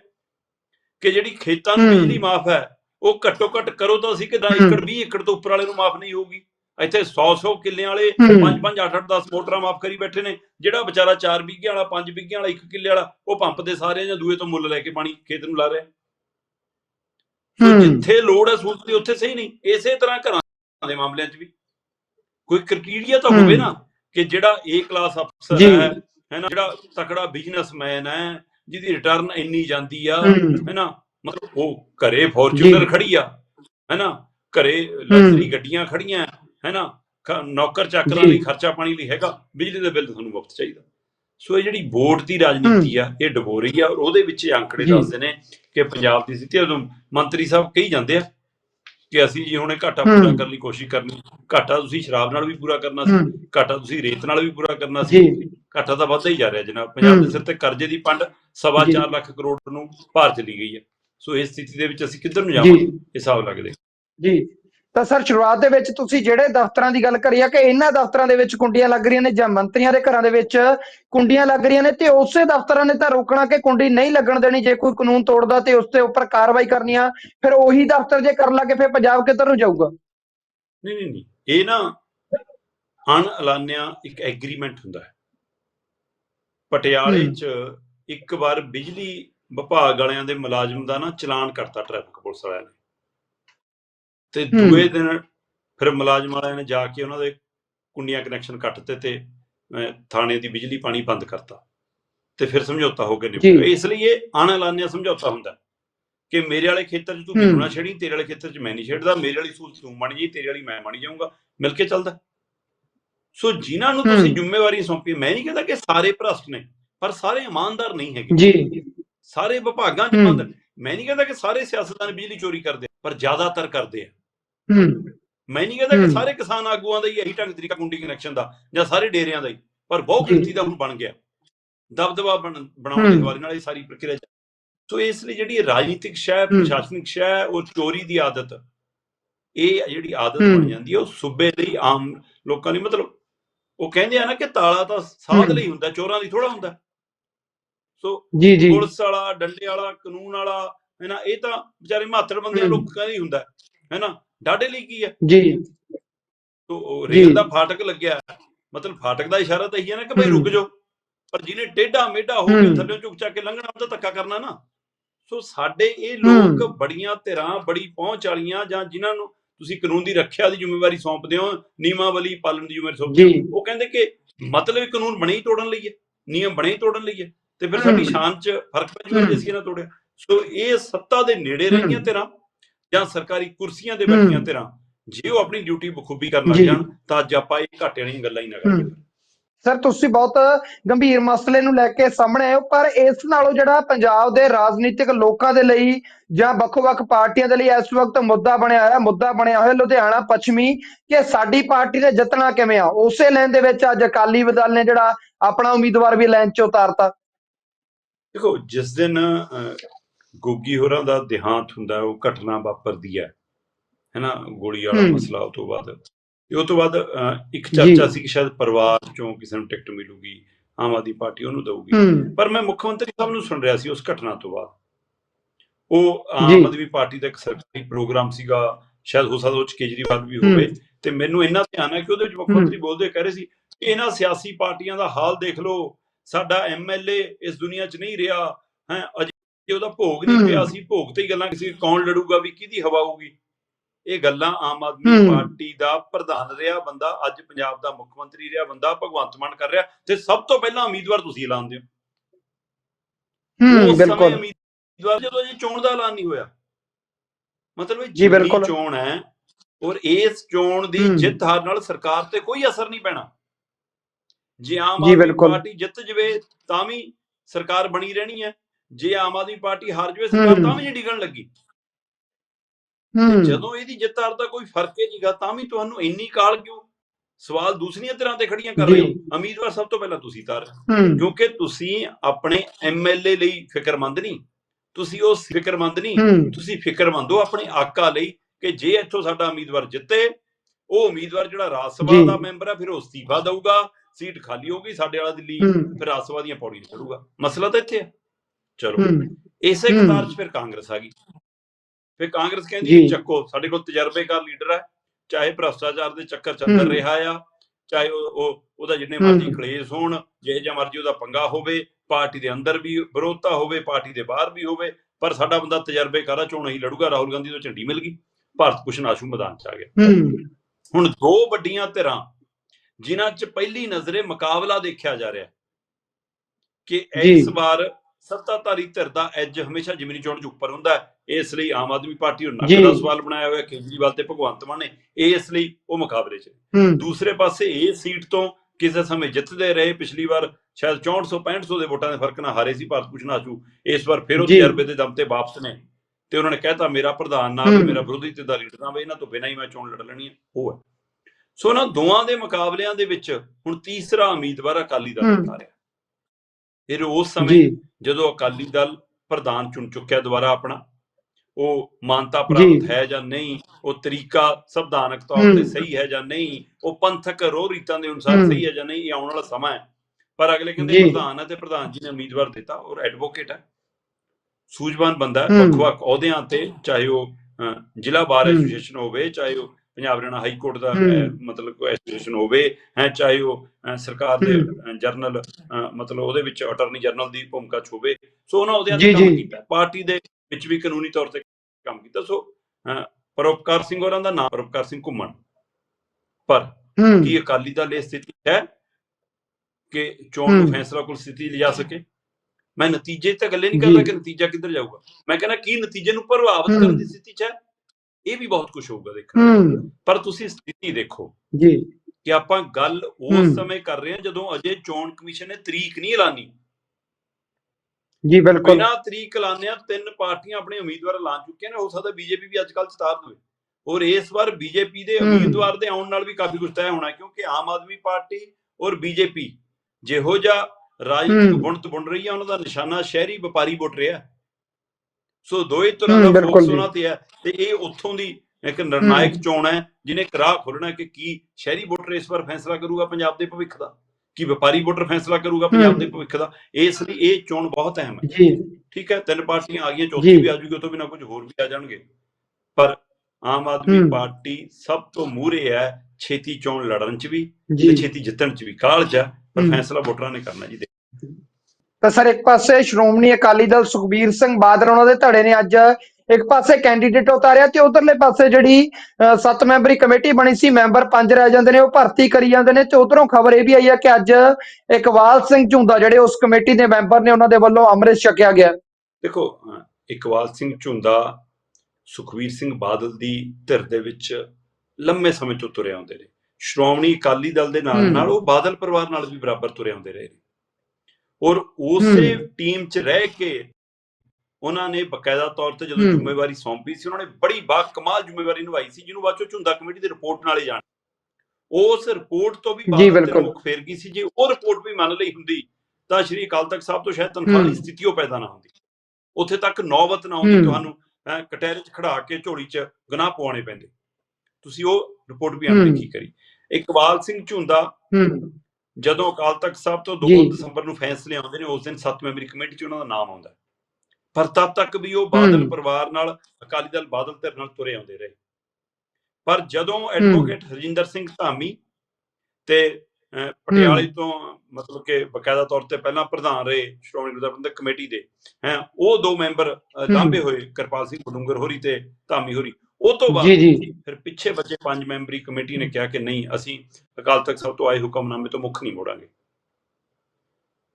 ਕਿ ਜਿਹੜੀ ਖੇਤਾਂ ਨੂੰ। ਬਿਜਲੀ ਮਾਫ ਹੈ ਉਹ ਘੱਟੋ ਘੱਟ ਕਰੋ ਤਾਂ ਅਸੀਂ ਕਿ 10 ਹੂੰ। ਏਕੜ 20 ਏਕੜ ਤੋਂ ਉੱਪਰ ਵਾਲੇ ਨੂੰ ਮਾਫ ਨਹੀਂ ਹੋਊਗੀ ਇੱਥੇ 100 100 ਕਿੱਲਿਆਂ ਵਾਲੇ ਹੂੰ। 5 5 8 8 10 ਮੋਟਰਾਂ ਮਾਫ ਕਰੀ ਬੈਠੇ ਨੇ ਜਿਹੜਾ ਵਿਚਾਰਾ 4 ਵਿਗੇ ਵਾਲਾ 5 ਵਿਗੇ ਵਾਲਾ 1 ਕਿੱਲੇ ਵਾਲਾ ਉਹ ਪੰਪ ਦੇ ਸਾਰੇ ਜਾਂ ਦੂਏ ਤੋਂ ਮੁੱਲ ਲੈ ਕੇ ਪਾਣੀ ਖੇਤ ਨੂੰ ਲਾ ਰਿਹਾ। ਜਿੱਥੇ ਲੋੜ ਹੈ ਸਹੂਲਤ ਦੀ ਉੱਥੇ ਸਹੀ ਨਹੀਂ ਇਸੇ ਤਰ੍ਹਾਂ ਘਰਾਂ ਦੇ ਮਾਮਲਿਆਂ 'ਚ ਵੀ ਕੋਈ ਕ੍ਰਾਈਟੇਰੀਆ ਤਾਂ। ਹੋਵੇ ਨਾ ਕਿ ਜਿਹੜਾ ਏ ਕਲਾਸ ਅਫਸਰ। ਹੈ ਹੈ ਨਾ ਜਿਹੜਾ ਤਕੜਾ ਬਿਜ਼ਨਸਮੈਨ ਹੈ ਜਿਹਦੀ ਰਿਟਰਨ ਇੰਨੀ ਜਾਂਦੀ ਆ ਹੂੰ ਹੈ ਨਾ ਮਤਲਬ ਉਹ ਘਰੇ ਫੋਰਚੂਨਰ। ਖੜੀ ਆ ਹੈ ਨਾ ਘਰੇ ਲਗਜ਼ਰੀ ਗੱਡੀਆਂ ਖੜੀਆਂ ਹੈ ਨਾ ਖ- ਨੌਕਰ ਚਾਕਰਾਂ। ਲਈ ਖਰਚਾ ਪਾਣੀ ਲਈ ਹੈਗਾ ਬਿਜਲੀ ਦੇ ਬਿੱਲ ਤੁਹਾਨੂੰ ਮੁਫਤ ਚਾਹੀਦਾ ਸੋ ਇਹ ਜਿਹੜੀ ਵੋਟ ਦੀ ਰਾਜਨੀਤੀ ਆ ਇਹ ਡਬੋ ਰਹੀ ਆ ਔਰ ਉਹਦੇ ਵਿੱਚ ਅੰਕੜੇ। ਦੱਸਦੇ ਨੇ ਕਿ ਪੰਜਾਬ ਦੀ ਸਥਿਤੀ ਉਦੋਂ ਮੰਤਰੀ ਸਾਹਿਬ ਕਹੀ ਜਾਂਦੇ ਆ ਕਿ ਅਸੀਂ ਜੀ ਹੁਣੇ ਘਾਟਾ। ਪੂਰਾ ਕਰਨ ਦੀ ਕੋਸ਼ਿਸ਼ ਕਰਨੀ ਘਾਟਾ ਤੁਸੀਂ ਸ਼ਰਾਬ ਨਾਲ ਵੀ ਪੂਰਾ ਕਰਨਾ ਸੀ ਘਾਟਾ ਤੁਸੀਂ ਰੇਤ ਨਾਲ ਵੀ ਪੂਰਾ ਕਰਨਾ ਸੀ। ਘਾਟਾ ਤਾਂ ਵੱਧਦਾ ਹੀ ਜਾ ਰਿਹਾ ਜਨਾਬ। ਪੰਜਾਬ ਦੇ। ਸਿਰ ਤੇ ਕਰਜ਼ੇ ਦੀ ਪੰਡ ਸਵਾ ਜੀ। ਚਾਰ ਲੱਖ ਕਰੋੜ ਨੂੰ ਭਾਰ ਚਲੀ ਗਈ ਹੈ। ਸੋ ਇਸ ਸਥਿਤੀ ਦੇ ਵਿੱਚ ਅਸੀਂ ਕਿੱਧਰ ਨੂੰ ਜਾਵਾਂਗੇ? ਹਿਸਾਬ ਲੱਗਦੇ ਜੀ। ਤਾਂ ਸਰ ਸ਼ੁਰੂਆਤ ਦੇ ਵਿੱਚ ਤੁਸੀਂ ਜਿਹੜੇ ਦਫ਼ਤਰਾਂ ਦੀ ਗੱਲ ਕਰੀ ਆ ਕਿ ਇਹਨਾਂ ਦਫ਼ਤਰਾਂ ਦੇ ਵਿੱਚ ਕੁੰਡੀਆਂ ਲੱਗ ਰਹੀਆਂ ਨੇ ਜਾਂ ਮੰਤਰੀਆਂ ਦੇ ਘਰਾਂ ਦੇ ਵਿੱਚ ਕੁੰਡੀਆਂ ਲੱਗ ਰਹੀਆਂ ਨੇ ਤੇ ਉਸੇ ਦਫ਼ਤਰਾਂ ਨੇ ਤਾਂ ਰੋਕਣਾ ਕਿ ਕੁੰਡੀ ਨਹੀਂ ਲੱਗਣ ਦੇਣੀ ਜੇ ਕੋਈ ਕਾਨੂੰਨ ਤੋੜਦਾ ਤੇ ਉਸ ਤੇ ਉੱਪਰ ਕਾਰਵਾਈ ਕਰਨੀ ਆ ਫਿਰ ਉਹੀ ਦਫ਼ਤਰ ਜੇ ਕਰਨ ਲੱਗੇ ਫਿਰ ਪੰਜਾਬ ਕਿੱਧਰ ਨੂੰ ਜਾਊਗਾ? ਨਹੀਂ ਨਹੀਂ ਨਹੀਂ ਇਹ ਨਾ ਅਣ ਐਲਾਨਿਆ ਇੱਕ ਐਗਰੀਮੈਂਟ ਹੁੰਦਾ ਹੈ। ਪਟਿਆਲੇ। 'ਚ ਇੱਕ ਵਾਰ ਬਿਜਲੀ ਵਿਭਾਗ ਵਾਲਿਆਂ ਦੇ ਮੁਲਾਜ਼ਮ ਦਾ ਨਾ ਚਲਾਨ ਕਰਤਾ ਟ੍ਰੈਫਿਕ ਪੁਲਿਸ ਵਾਲਿਆਂ ਨੇ। ਤੇ। ਦੂਏ ਦਿਨ ਫਿਰ ਮੁਲਾਜ਼ਮ ਵਾਲਿਆਂ ਨੇ ਜਾ ਕੇ ਉਹਨਾਂ ਦੇ ਕੁੰਡੀਆਂ ਕਨੈਕਸ਼ਨ ਕੱਟਤੇ ਤੇ ਅਹ, ਥਾਣੇ ਦੀ ਬਿਜਲੀ ਪਾਣੀ ਬੰਦ ਕਰਤਾ ਤੇ ਫਿਰ ਸਮਝੌਤਾ ਹੋ ਜੀ। ਨਿਬੜਿਆ ਇਸ ਲਈ ਇਹ ਅਣ ਐਲਾਨਿਆ ਸਮਝੌਤਾ ਹੁੰਦਾ ਕਿ ਮੇਰੇ ਵਾਲੇ ਖੇਤਰ 'ਚ ਤੂੰ। ਮੈਨੂੰ ਨਾ ਛੇੜੀ ਤੇਰੇ ਵਾਲੇ ਖੇਤਰ 'ਚ ਮੈਂ ਨਹੀਂ ਛੇੜਦਾ ਮੇਰੇ ਵਾਲੀ ਸਹੂਲਤ ਤੂੰ ਬਣ ਜੀ ਤੇਰੇ ਵਾਲੀ ਮੈਂ ਬਣ ਜਾਊਂਗਾ ਮਿਲ ਕੇ ਚੱਲਦਾ ਸੋ ਜਿਨ੍ਹਾਂ ਨੂੰ ਤੁਸੀਂ। ਜ਼ਿੰਮੇਵਾਰੀ ਸੌਂਪੀ ਮੈਂ ਨਹੀਂ ਕਹਿੰਦਾ ਕਿ ਸਾਰੇ ਭ੍ਰਸ਼ਟ ਨੇ ਪਰ ਸਾਰੇ ਇਮਾਨਦਾਰ ਨਹੀਂ ਹੈਗੇ ਜੀ ਸਾਰੇ ਵਿਭਾਗਾਂ 'ਚ। ਇਮਾਨਦਾਰ ਮੈਂ ਨਹੀਂ ਕਹਿੰਦਾ ਕਿ ਸਾਰੇ ਸਿਆਸਤਦਾਨ ਬਿਜਲੀ ਚੋਰੀ ਕਰਦੇ ਪਰ ਜ਼ਿਆਦਾਤਰ ਕਰਦੇ ਆ ਮੈਂ ਨਹੀਂ ਕਹਿੰਦਾ ਕਿ। ਸਾਰੇ ਕਿਸਾਨ ਆਗੂਆਂ ਦਾ ਹੀ ਇਹੀ ਢੰਗ ਤਰੀਕਾ ਕੁੰਡੀ ਕਨੈਕਸ਼ਨ ਦਾ ਜਾਂ ਸਾਰੇ ਡੇਰਿਆਂ ਦਾ ਹੀ ਪਰ ਬਹੁਤ। ਗਿਣਤੀ ਦਾ ਹੁਣ ਬਣ ਗਿਆ ਦਬਦਬਾ ਬਣ- ਬਣਾਉਣ ਦੇ। ਹਵਾਲੇ ਨਾਲ ਇਹ ਸਾਰੀ ਪ੍ਰਕਿਰਿਆ ਸੋ ਇਸ ਲਈ ਜਿਹੜੀ ਰਾਜਨੀਤਿਕ ਸ਼ੈ। ਪ੍ਰਸ਼ਾਸਨਿਕ ਸ਼ੈ ਔਰ ਚੋਰੀ ਦੀ ਆਦਤ ਇਹ ਜਿਹੜੀ ਆਦਤ। ਬਣ ਜਾਂਦੀ ਹੈ ਉਹ ਸੂਬੇ ਲਈ ਆਮ ਲੋਕਾਂ ਲਈ ਮਤਲਬ ਉਹ ਕਹਿੰਦੇ ਆ ਨਾ ਕਿ ਤਾਲਾ ਤਾਂ ਸਾਧ। ਲਈ ਹੁੰਦਾ ਚੋਰਾਂ ਲਈ ਥੋੜਾ ਹੁੰਦਾ ਸੋ ਜੀ ਜੀ ਪੁਲਿਸ ਵਾਲਾ ਡੰਡੇ ਵਾਲਾ ਕਾਨੂੰਨ ਵਾਲਾ ਹੈ ਨਾ ਇਹ ਤਾਂ ਵਿਚਾਰੇ ਮਾਤਰ ਬੰਦੇ। ਲੋਕਾਂ ਦਾ ਹੀ ਹੁੰਦਾ ਹੈ ਨਾ ਡਾਡੇ ਲਈ ਕੀ ਹੈ ਜੀ ਤੋ। ਰੇਲ ਦਾ ਫਾਟਕ ਲੱਗਿਆ। ਮਤਲਬ ਫਾਟਕ ਦਾ ਇਸ਼ਾਰਾ ਤਾਂ ਇਹੀ ਹੈ ਨਾ ਕਿ ਭਾਈ। ਰੁਕ ਜਾਓ ਪਰ ਜਿਹਨੇ ਟੇਢਾ ਮੇਢਾ ਹੋ ਕੇ। ਥੱਲੇ ਝੁਕ ਚੱਕ ਕੇ ਲੰਘਣਾ ਉਹਦਾ ਧੱਕਾ ਕਰਨਾ ਨਾ ਸੋ ਸਾਡੇ ਇਹ ਲੋਕ। ਬੜੀਆਂ ਧਿਰਾਂ ਬੜੀ ਪਹੁੰਚ ਵਾਲੀਆਂ ਜਾਂ ਜਿਨ੍ਹਾਂ ਨੂੰ ਤੁਸੀਂ ਕਾਨੂੰਨ ਦੀ ਰੱਖਿਆ ਦੀ ਜ਼ਿੰਮੇਵਾਰੀ ਸੌਂਪਦੇ ਹੋ ਨਿਯਮਾਵਲੀ ਪਾਲਣ ਦੀ ਜ਼ਿੰਮੇਵਾਰੀ ਸੌਂਪਦੇ ਹੋ ਉਹ ਕਹਿੰਦੇ ਕਿ ਮਤਲਬ ਇਹ ਕਾਨੂੰਨ ਬਣੇ ਹੀ ਤੋੜਨ ਲਈ ਹੈ ਨਿਯਮ ਬਣੇ ਹੀ ਤੋੜਨ ਲਈ ਹੈ ਤੇ ਫਿਰ। ਸਾਡੀ ਸ਼ਾਨ 'ਚ ਫ਼ਰਕ ਪੈ ਜੂਗਾ ਜੇ। ਅਸੀਂ ਇਹਨਾਂ ਤੋੜਿਆ ਸੋ ਇਹ ਸੱਤਾ ਦੇ ਨੇੜੇ ਰਹੀਆਂ। ਧਿਰਾਂ ਜਾਂ ਸਰਕਾਰੀ ਕੁਰਸੀਆਂ ਦੇ। ਬੈਠੀਆਂ ਧਿਰਾਂ ਜੇ ਉਹ ਆਪਣੀ ਡਿਊਟੀ ਬਖੂਬੀ ਕਰਨ ਲੱਗ। ਜਾਣ ਤਾਂ ਅੱਜ ਆਪਾਂ ਇਹ ਘਾਟੇ ਵਾਲੀਆਂ ਗੱਲਾਂ ਹੀ ਨਾ ਕਰੀਏ ਹੂੰ। ਸਰ ਤੁਸੀਂ ਬਹੁਤ ਗੰਭੀਰ ਮਸਲੇ ਨੂੰ ਲੈ ਕੇ ਸਾਹਮਣੇ ਆਏ ਹੋ ਪਰ ਇਸ ਨਾਲੋਂ ਜਿਹੜਾ ਪੰਜਾਬ ਦੇ ਰਾਜਨੀਤਿਕ ਲੋਕਾਂ ਦੇ ਲਈ ਜਾਂ ਵੱਖ-ਵੱਖ ਪਾਰਟੀਆਂ ਦੇ ਲਈ ਇਸ ਵਕਤ ਮੁੱਦਾ ਬਣਿਆ ਹੋਇਆ ਮੁੱਦਾ ਬਣਿਆ ਹੋਇਆ ਲੁਧਿਆਣਾ ਪੱਛਮੀ ਕਿ ਸਾਡੀ ਪਾਰਟੀ ਨੇ ਜਿੱਤਣਾ ਕਿਵੇਂ ਆ ਉਸੇ ਲਾਈਨ ਦੇ ਵਿੱਚ ਅੱਜ ਅਕਾਲੀ ਦਲ ਨੇ ਜਿਹੜਾ ਆਪਣਾ ਉਮੀਦਵਾਰ ਵੀ ਲਾਈਨ 'ਚ ਉਤਾਰਤਾ ਦੇਖੋ ਜਿਸ ਦਿਨ ਗੋਗੀ ਹੋਰਾਂ ਦਾ ਦੇਹਾਂਤ ਹੁੰਦਾ ਉਹ ਘਟਨਾ ਵਾਪਰਦੀ ਹੈ। ਹੈਨਾ ਗੋਲੀ ਵਾਲਾ। ਮਸਲਾ ਉਹ ਤੋਂ ਬਾਅਦ। ਤੇ ਉਹ ਤੋਂ ਬਾਅਦ ਇੱਕ। ਚਰਚਾ ਸੀ ਕਿ ਸ਼ਾਇਦ ਪਰਿਵਾਰ ਚੋਂ ਕਿਸੇ ਨੂੰ ਟਿਕਟ ਮਿਲੂਗੀ ਆਮ ਆਦਮੀ ਪਾਰਟੀ ਉਹਨੂੰ ਦਊਗੀ। ਪਰ ਮੈਂ ਮੁੱਖ ਮੰਤਰੀ ਸਾਹਿਬ ਨੂੰ ਸੁਣ ਰਿਹਾ ਸੀ ਉਸ ਘਟਨਾ ਤੋਂ ਬਾਅਦ। ਉਹ। ਆਮ ਆਦਮੀ ਪਾਰਟੀ ਦਾ ਇੱਕ ਸਰਕਾਰੀ ਪ੍ਰੋਗਰਾਮ ਸੀਗਾ ਸ਼ਾਇਦ ਹੋ ਸਕਦਾ ਉਹ 'ਚ ਕੇਜਰੀਵਾਲ ਵੀ ਹੋਵੇ। ਤੇ ਮੈਨੂੰ ਇੰਨਾ ਧਿਆਨ ਹੈ ਕਿ ਉਹਦੇ ਵਿੱਚ ਮੁੱਖ। ਮੰਤਰੀ ਬੋਲਦੇ ਕਹਿ ਰਹੇ ਸੀ ਇਹਨਾਂ ਸਿਆਸੀ ਪਾਰਟੀਆਂ ਦਾ ਹਾਲ ਦੇਖ ਲਓ। ਸਾਡਾ ਐਮਐਲਏ ਇਸ ਦੁਨੀਆ 'ਚ ਨਹੀਂ ਰਿਹਾ। ਹੈ ਅਜੇ ਉਹਦਾ ਭੋਗ ਨਹੀਂ ਹੂੰ। ਪਿਆ ਸੀ ਭੋਗ ਤੇ ਹੀ ਗੱਲਾਂ ਕਿਸੇ ਕੌਣ ਲੜੂਗਾ ਵੀ ਕਿਹਦੀ ਹਵਾ ਹੋਊਗੀ ਇਹ ਗੱਲਾਂ ਆਮ ਆਦਮੀ ਹੂੰ। ਪਾਰਟੀ ਦਾ ਪ੍ਰਧਾਨ ਰਿਹਾ ਬੰਦਾ ਅੱਜ ਪੰਜਾਬ ਦਾ ਮੁੱਖ ਮੰਤਰੀ ਰਿਹਾ ਬੰਦਾ ਭਗਵੰਤ ਮਾਨ ਕਰ ਰਿਹਾ ਤੇ ਸਭ ਤੋਂ ਪਹਿਲਾਂ ਉਮੀਦਵਾਰ ਤੁਸੀਂ ਐਲਾਨ ਦਿਓ ਹੂੰ ਉਸ ਸਮੇਂ ਬਿਲਕੁਲ ਉਮੀਦਵਾਰ ਜਦੋਂ ਜੀ ਚੋਣ ਦਾ ਐਲਾਨ ਨਹੀਂ ਹੋਇਆ ਮਤਲਬ ਜੀ, ਬਿਲਕੁਲ। ਚੋਣ ਹੈ ਔਰ ਇਸ ਚੋਣ ਦੀ ਹੂੰ। ਜਿੱਤ ਹਾਰ ਨਾਲ ਸਰਕਾਰ ਤੇ ਕੋਈ ਅਸਰ ਨਹੀਂ ਪੈਣਾ ਜੇ ਆਮ ਆਦਮੀ। ਪਾਰਟੀ ਜਿੱਤ ਜਵੇ ਤਾਂ ਵੀ ਸਰਕਾਰ ਬਣੀ ਰਹਿਣੀ ਹੈ ਜੇ ਆਮ ਆਦਮੀ ਪਾਰਟੀ ਹਾਰ ਜਵੇ ਸਰਕਾਰ। ਤਾਂ ਵੀ ਨਹੀਂ ਡਿੱਗਣ ਲੱਗੀ। ਜਦੋਂ ਇਹਦੀ ਜਿੱਤ ਹਾਰ ਦਾ ਕੋਈ ਫ਼ਰਕ ਹੀ ਨਹੀਂਗਾ ਤਾਂ ਵੀ ਤੁਹਾਨੂੰ ਇੰਨੀ ਕਾਲ ਕਿਉਂ? ਸਵਾਲ ਦੂਸਰੀਆਂ ਤਰ੍ਹਾਂ ਤੇ ਖੜੀਆਂ ਕਰ ਰਹੇ ਹੋ। ਉਮੀਦਵਾਰ ਸਭ ਤੋਂ ਪਹਿਲਾਂ ਤੁਸੀਂ ਤਾਰ ਕਿਉਂਕਿ ਤੁਸੀਂ ਆਪਣੇ ਐਮਐਲਏ ਲਈ ਫਿਕਰਮੰਦ ਨਹੀਂ। ਤੁਸੀਂ ਉਸ ਫਿਕਰਮੰਦ ਨਹੀਂ। ਤੁਸੀਂ ਫਿਕਰਮੰਦ ਹੋ ਆਪਣੇ ਆਕਾ ਲਈ ਕਿ ਜੇ ਇੱਥੋਂ ਸਾਡਾ ਉਮੀਦਵਾਰ ਜਿੱਤੇ ਉਹ ਉਮੀਦਵਾਰ ਜਿਹੜਾ ਰਾਜ ਸਭਾ। ਦਾ ਮੈਂਬਰ ਹੈ ਫਿਰ ਉਹ ਅਸਤੀਫਾ ਦਊਗਾ। ਸੀਟ ਖਾਲੀ ਹੋਊਗੀ ਸਾਡੇ ਵਾਲਾ ਦਿੱਲੀ ਫਿਰ ਰਾਜ ਸਭਾ ਦੀਆਂ ਪੌੜੀਆਂ ਚੜੂਗਾ। ਮਸਲਾ ਤਾਂ ਇੱਥੇ ਹੈ। ਚਲੋ ਇਸੇ। ਕਤਾਰ 'ਚ ਫਿਰ ਕਾਂਗਰਸ ਆ ਗਈ ਫਿਰ ਕਾਂਗਰਸ ਕਹਿੰਦੀ ਜੀ। ਚੱਕੋ ਸਾਡੇ ਕੋਲ ਤਜਰਬੇਕਾਰ ਲੀਡਰ ਹੈ ਚਾਹੇ ਭ੍ਰਸ਼ਟਾਚਾਰ ਦੇ ਚੱਕਰ ਚੱਲਦਾ ਹੂੰ। ਰਿਹਾ ਆ ਚਾਹੇ ਉਹ ਉਹ- ਉਹਦਾ ਜਿੰਨੇ। ਮਰਜ਼ੀ ਕਲੇਸ਼ ਹੋਣ ਜਿਹੇ ਜਿਹਾ ਮਰਜ਼ੀ ਉਹਦਾ ਪੰਗਾ ਹੋਵੇ ਪਾਰਟੀ ਦੇ ਅੰਦਰ ਵੀ ਵਿਰੋਧਤਾ ਹੋਵੇ ਪਾਰਟੀ ਦੇ ਬਾਹਰ ਵੀ ਹੋਵੇ ਪਰ ਸਾਡਾ ਬੰਦਾ ਤਜਰਬੇਕਾਰ ਆ ਚੋਣ ਹੀ ਲੜੂਗਾ ਰਾਹੁਲ ਗਾਂਧੀ ਤੋਂ ਝੰਡੀ ਮਿਲ ਗਈ ਭਾਰਤ ਭੂਸ਼ਣ ਆਸ਼ੂ ਮੈਦਾਨ ਚ ਆ ਗਿਆ ਹੁਣ ਦੋ ਵੱਡੀਆਂ ਧਿਰਾਂ ਜਿਨ੍ਹਾਂ 'ਚ ਪਹਿਲੀ ਨਜ਼ਰੇ ਮੁਕਾਬਲਾ ਦੇਖਿਆ ਜਾ ਰਿਹਾ ਕਿ ਜੀ। ਇਸ ਵਾਰ ਸੱਤਾਧਾਰੀ ਧਿਰ ਦਾ ਐਜ ਹਮੇਸ਼ਾ ਜਿਮਨੀ ਚੋਣ 'ਚ ਉੱਪਰ ਹੁੰਦਾ ਹੈ। ਇਸ ਲਈ ਆਮ ਆਦਮੀ ਪਾਰਟੀ ਨੂੰ ਨੱਕ। ਦਾ ਸਵਾਲ ਬਣਾਇਆ ਹੋਇਆ ਕੇਜਰੀਵਾਲ ਤੇ ਭਗਵੰਤ ਮਾਨ ਨੇ। ਇਸ ਲਈ ਉਹ ਮੁਕਾਬਲੇ 'ਚ ਦੂਸਰੇ ਪਾਸੇ ਇਹ ਸੀਟ ਤੋਂ ਕਿਸੇ ਸਮੇਂ ਜਿੱਤਦੇ ਰਹੇ। ਪਿਛਲੀ ਵਾਰ ਸ਼ਾਇਦ 6400 6500 ਦੇ ਵੋਟਾਂ ਦੇ ਫ਼ਰਕ ਨਾਲ ਹਾਰੇ ਸੀ ਭਾਰਤ ਭੂਸ਼ਣ ਆਸ਼ੂ ਇਸ ਵਾਰ ਫਿਰ ਉਹ। ਤਜਰਬੇ ਦੇ ਦਮ ਤੇ ਵਾਪਸ ਨੇ। ਤੇ ਉਹਨਾਂ ਨੇ ਕਹਿਤਾ ਮੇਰਾ ਪ੍ਰਧਾਨ ਨਾ ਹੋਵੇ। ਮੇਰਾ ਵਿਰੋਧੀ ਤੇ ਦਾ ਲੀਡਰ ਨਾ ਹੋਵੇ। ਇਹਨਾਂ ਤੋਂ ਬਿਨਾਂ ਹੀ ਮੈਂ ਚੋਣ ਲੜ ਲੈਣੀ ਹੈ। ਉਹ ਹੈ। ਸੋ ਨਾ ਦੋਵਾਂ ਦੇ ਮੁਕਾਬਲਿਆਂ ਦੇ ਵਿੱਚ ਹੁਣ ਤੀਸਰਾ ਉਮੀਦਵਾਰ ਅਕਾਲੀ ਦਲ ਹੂੰ। ਨੇ ਉਤਾਰਿਆ ਫਿਰ ਉਸ ਸਮੇਂ ਜਦੋਂ ਅਕਾਲੀ ਦਲ ਪ੍ਰਧਾਨ ਚੁਣ ਚੁੱਕਿਆ ਦੁਬਾਰਾ ਆਪਣਾ ਉਹ ਮਾਨਤਾ ਪ੍ਰਾਪਤ ਹੈ ਜਾਂ ਨਹੀਂ ਉਹ ਤਰੀਕਾ ਸੰਵਿਧਾਨਕ ਤੌਰ ਤੇ। ਸਹੀ ਹੈ ਜਾਂ ਨਹੀਂ ਉਹ ਪੰਥਕ ਰੋਹ ਰੀਤਾਂ ਦੇ ਅਨੁਸਾਰ। ਸਹੀ ਹੈ ਜਾਂ ਨਹੀਂ ਇਹ ਆਉਣ ਵਾਲਾ ਸਮਾਂ ਹੈ ਪਰ ਅਗਲੇ ਕਹਿੰਦੇ। ਪ੍ਰਧਾਨ ਹੈ ਤੇ ਪ੍ਰਧਾਨ ਜੀ ਨੇ ਉਮੀਦਵਾਰ ਦਿੱਤਾ ਔਰ ਐਡਵੋਕੇਟ ਹੈ ਸੂਝਵਾਨ ਬੰਦਾ। ਵੱਖ-ਵੱਖ ਅਹੁਦਿਆਂ ਤੇ ਚਾਹੇ ਉਹ ਜ਼ਿਲ੍ਹਾ ਬਾਰ। ਐਸੋਸੀਏਸ਼ਨ ਹੋਵੇ ਚਾਹੇ ਉਹ ਪੰਜਾਬ ਹਰਿਆਣਾ ਹਾਈ ਕੋਰਟ ਦਾ ਮਤਲਬ ਕੋਈ ਐਸੋਸੀਏਸ਼ਨ ਹੋਵੇ ਹੈ ਚਾਹੇ ਉਹ ਸਰਕਾਰ ਦੇ ਜਰਨਲ ਮਤਲਬ ਉਹਦੇ ਵਿੱਚ ਅਟਾਰਨੀ ਜਨਰਲ ਦੀ ਭੂਮਿਕਾ 'ਚ ਹੋਵੇ। ਸੋ ਉਹਨਾਂ ਜੀ, ਤੇ ਕੰਮ। ਕੀਤਾ। ਪਾਰਟੀ ਦੇ ਵਿੱਚ ਵੀ ਕਾਨੂੰਨੀ ਤੌਰ ਤੇ ਕੰਮ ਕੀਤਾ। ਸੋ ਪਰਉਪਕਾਰ ਸਿੰਘ ਹੋਰਾਂ ਦਾ ਨਾਮ ਪਰਉਪਕਾਰ ਸਿੰਘ ਘੁੰਮਣ। ਪਰ ਕੀ ਅਕਾਲੀ ਦਲ ਇਹ ਸਥਿਤੀ ਹੈ ਕਿ ਚੋਣ ਨੂੰ। ਫੈਸਲਾ ਕੁਲ ਸਥਿਤੀ ਲਿਜਾ ਸਕੇ? ਮੈਂ ਨਤੀਜੇ ਤੇ ਗੱਲੇ ਨਹੀਂ। ਕਰਦਾ ਕਿ ਨਤੀਜਾ ਕਿੱਧਰ ਜਾਊਗਾ। ਮੈਂ ਕਹਿੰਦਾ ਕੀ ਨਤੀਜੇ ਨੂੰ ਪ੍ਰਭਾਵਿਤ। ਕਰਨ ਦੀ ਸਥਿਤੀ 'ਚ ਹੈ? ਇਹ ਵੀ ਬਹੁਤ ਕੁਝ ਹੋਊਗਾ ਦੇਖਣ ਪਰ ਤੁਸੀਂ ਸਥਿਤੀ ਦੇਖੋ ਜੀ। ਕਿ ਆਪਾਂ ਗੱਲ ਉਸ। ਸਮੇਂ ਕਰ ਰਹੇ ਹਾਂ ਜਦੋਂ ਅਜੇ ਚੋਣ ਕਮਿਸ਼ਨ ਨੇ ਤਰੀਕ ਨਹੀਂ ਐਲਾਨੀ। ਜੀ ਬਿਲਕੁਲ। ਬਿਨਾਂ ਤਰੀਕ ਐਲਾਨਿਆ ਤਿੰਨ ਪਾਰਟੀਆਂ ਆਪਣੇ ਉਮੀਦਵਾਰ ਐਲਾਨ ਚੁੱਕੀਆਂ ਨੇ ਹੋ ਸਕਦਾ ਬੀਜੇਪੀ ਵੀ ਅੱਜ ਚਤਾਰ ਦੇਵੇ। ਔਰ ਇਸ ਵਾਰ ਬੀਜੇਪੀ ਦੇ। ਉਮੀਦਵਾਰ ਦੇ ਆਉਣ ਨਾਲ ਵੀ ਕਾਫੀ ਕੁਝ ਤੈਅ ਹੋਣਾ ਕਿਉਂਕਿ ਆਮ ਆਦਮੀ ਪਾਰਟੀ ਔਰ ਬੀਜੇਪੀ ਜਿਹੋ ਜਿਹਾ ਰਾਜਨੀਤਿਕ। ਬੁਣਤ ਬੁਣ ਰਹੀ ਹੈ ਉਹਨਾਂ ਦਾ ਨਿਸ਼ਾਨਾ ਸ਼ਹਿਰੀ ਵਪਾਰੀ ਵੋਟ ਰਿਹਾ। ਸੋ ਦੋਏ ਤਰ੍ਹਾਂ ਦਾ ਫੋਕਸ। ਉਹਨਾਂ ਤੇ ਹੈ ਤੇ ਇਹ ਉੱਥੋਂ ਦੀ ਇੱਕ ਨਿਰਣਾਇਕ। ਚੋਣ ਹੈ ਜਿਹਨੇ ਕਰਾਹ ਖੋਲਣਾ ਕਿ ਕੀ ਸ਼ਹਿਰੀ ਵੋਟਰ ਇਸ ਵਾਰ ਫੈਸਲਾ ਕਰੂਗਾ ਪੰਜਾਬ ਦੇ ਭਵਿੱਖ ਦਾ ਕੀ ਵਪਾਰੀ ਵੋਟਰ ਫੈਸਲਾ ਕਰੂਗਾ ਪੰਜਾਬ। ਦੇ ਭਵਿੱਖ ਦਾ ਇਸ ਲਈ ਇਹ ਚੋਣ ਬਹੁਤ ਅਹਿਮ ਹੈ ਜੀ ਠੀਕ ਹੈ ਤਿੰਨ ਪਾਰਟੀਆਂ ਆ ਗਈਆਂ ਚੌਥੀ। ਵੀ ਆ ਜੂਗੀ ਉਹ ਤੋਂ ਬਿਨਾਂ ਕੁਝ ਹੋਰ ਵੀ ਆ ਜਾਣਗੇ ਪਰ ਆਮ ਆਦਮੀ। ਪਾਰਟੀ ਸਭ ਤੋਂ ਮੂਹਰੇ ਹੈ ਛੇਤੀ ਚੋਣ ਲੜਨ ਚ ਵੀ ਤੇ ਛੇਤੀ ਜਿੱਤਣ ਚ ਵੀ ਕਾਲਜ ਹੈ ਪਰ। ਫੈਸਲਾ ਵੋਟਰਾਂ ਨੇ ਕਰਨਾ ਜੀ ਤਾਂ ਸਰ ਇੱਕ ਪਾਸੇ ਸ਼੍ਰੋਮਣੀ ਅਕਾਲੀ ਦਲ ਸੁਖਬੀਰ ਸਿੰਘ ਬਾਦਲ ਉਹਨਾਂ ਦੇ ਧੜੇ ਨੇ ਅੱਜ ਇੱਕ ਪਾਸੇ ਕੈਂਡੀਡੇਟ ਉਤਾਰਿਆ ਤੇ ਉਧਰਲੇ ਪਾਸੇ ਜਿਹੜੀ ਸੱਤ ਮੈਂਬਰੀ ਕਮੇਟੀ ਬਣੀ ਸੀ ਮੈਂਬਰ ਪੰਜ ਰਹਿ ਜਾਂਦੇ ਨੇ ਉਹ ਭਰਤੀ ਕਰੀ ਜਾਂਦੇ ਨੇ ਤੇ ਉਧਰੋਂ ਖਬਰ ਇਹ ਵੀ ਆਈ ਹੈ ਕਿ ਅੱਜ ਇਕਬਾਲ ਸਿੰਘ ਝੁੰਦਾ ਜਿਹੜੇ ਉਸ ਕਮੇਟੀ ਦੇ ਮੈਂਬਰ ਨੇ ਉਹਨਾਂ ਦੇ ਵੱਲੋਂ ਅੰਮ੍ਰਿਤ ਛਕਿਆ ਗਿਆ। ਦੇਖੋ ਇਕਬਾਲ ਸਿੰਘ ਝੁੰਦਾ ਸੁਖਵੀਰ ਸਿੰਘ ਬਾਦਲ ਦੀ ਧਿਰ ਦੇ ਵਿੱਚ ਲੰਮੇ ਸਮੇਂ ਤੋਂ ਤੁਰੇ ਆਉਂਦੇ ਨੇ ਸ਼੍ਰੋਮਣੀ ਅਕਾਲੀ ਦਲ ਦੇ ਨਾਲ। ਨਾਲ ਉਹ ਬਾਦਲ ਪਰਿਵਾਰ ਨਾਲ ਵੀ ਬਰਾਬਰ ਤੁਰੇ ਆਉਂਦੇ ਰਹੇ। ਨੇ ਔਰ ਉਸੇ। ਟੀਮ 'ਚ ਰਹਿ ਕੇ ਉਹਨਾਂ ਨੇ ਬਕਾਇਦਾ ਤੌਰ ਤੇ ਜਦੋਂ। ਜ਼ਿੰਮੇਵਾਰੀ ਸੌਂਪੀ ਸੀ ਉਹਨਾਂ ਨੇ ਬੜੀ ਬਾ ਕਮਾਲ ਜ਼ਿੰਮੇਵਾਰੀ ਨਿਭਾਈ ਸੀ ਜਿਹਨੂੰ ਬਾਅਦ ਚੋਂ ਝੁੰਦਾ ਕਮੇਟੀ ਦੀ ਰਿਪੋਰਟ ਨਾਲ ਜਾਣ ਉਸ ਰਿਪੋਰਟ ਤੋਂ ਵੀ ਬਾਦਲ ਤੇ। ਰੁਖ ਫੇਰ ਗਈ ਸੀ ਜੇ ਉਹ ਰਿਪੋਰਟ ਵੀ ਮੰਨ ਲਈ ਹੁੰਦੀ ਤਾਂ ਸ਼੍ਰੀ ਅਕਾਲ ਤਖਤ ਸਾਹਿਬ ਤੋਂ ਸ਼ਾਇਦ ਤਨਖਾਹ ਦੀ। ਸਥਿਤੀ ਉਹ ਪੈਦਾ ਨਾ ਹੁੰਦੀ ਉੱਥੇ ਤੱਕ ਨੌਬਤ ਨਾ ਆਉਂਦੀ ਹੂੰ। ਤੁਹਾਨੂੰ ਕਟਹਿਰੇ 'ਚ ਖੜਾ ਕੇ ਝੋਲੀ 'ਚ ਗੁਨਾਹ ਪਵਾਉਣੇ ਪੈਂਦੇ ਤੁਸੀਂ ਉਹ ਰਿਪੋਰਟ ਵੀ ਅਣਦੇਖੀ ਕਰੀ ਇਕਬਾਲ ਸਿੰਘ ਝੁੰਦਾ ਜਦੋਂ ਅਕਾਲ ਤਖਤ ਸਾਹਿਬ ਤੋਂ 2 ਜੀ। ਦਸੰਬਰ ਨੂੰ ਫੈਸਲੇ ਆਉਂਦੇ ਨੇ ਉਸ ਦਿਨ 7 ਮੈਂਬਰੀ ਕਮੇਟੀ 'ਚ ਉਹਨਾਂ ਦਾ ਨਾਮ ਆਉਂਦਾ। ਪਰ ਤਦ ਤੱਕ ਵੀ ਉਹ ਬਾਦਲ। ਪਰਿਵਾਰ ਨਾਲ ਅਕਾਲੀ ਦਲ ਬਾਦਲ ਧਿਰ ਨਾਲ ਤੁਰੇ ਆਉਂਦੇ ਰਹੇ ਪਰ ਜਦੋਂ ਐਡਵੋਕੇਟ ਹਰਜਿੰਦਰ ਸਿੰਘ ਧਾਮੀ ਤੇ ਪਟਿਆਲੇ ਤੋਂ ਮਤਲਬ ਕਿ ਬਕਾਇਦਾ ਤੌਰ ਤੇ ਪਹਿਲਾਂ ਪ੍ਰਧਾਨ ਰਹੇ ਸ਼੍ਰੋਮਣੀ ਗੁਰਦੁਆਰਾ ਪ੍ਰਬੰਧਕ ਕਮੇਟੀ ਦੇ ਹੈ ਉਹ ਦੋ ਮੈਂਬਰ ਲਾਂਭੇ ਹੋਏ ਕਿਰਪਾਲ ਸਿੰਘ ਬਡੂੰਗਰ ਹੋਰੀ ਤੇ ਧਾਮੀ ਹੋਰੀ ਉਹ ਤੋਂ ਬਾਅਦ ਜੀ ਜੀ ਫਿਰ ਪਿੱਛੇ ਬੱਚੇ ਪੰਜ ਮੈਂਬਰੀ ਕਮੇਟੀ ਨੇ ਕਿਹਾ ਕਿ ਨਹੀਂ ਅਸੀਂ ਅਕਾਲ ਤਖਤ ਸਾਹਿਬ ਤੋਂ ਆਏ ਹੁਕਮਨਾਮੇ ਤੋਂ ਮੁੱਖ ਨਹੀਂ ਮੋੜਾਂਗੇ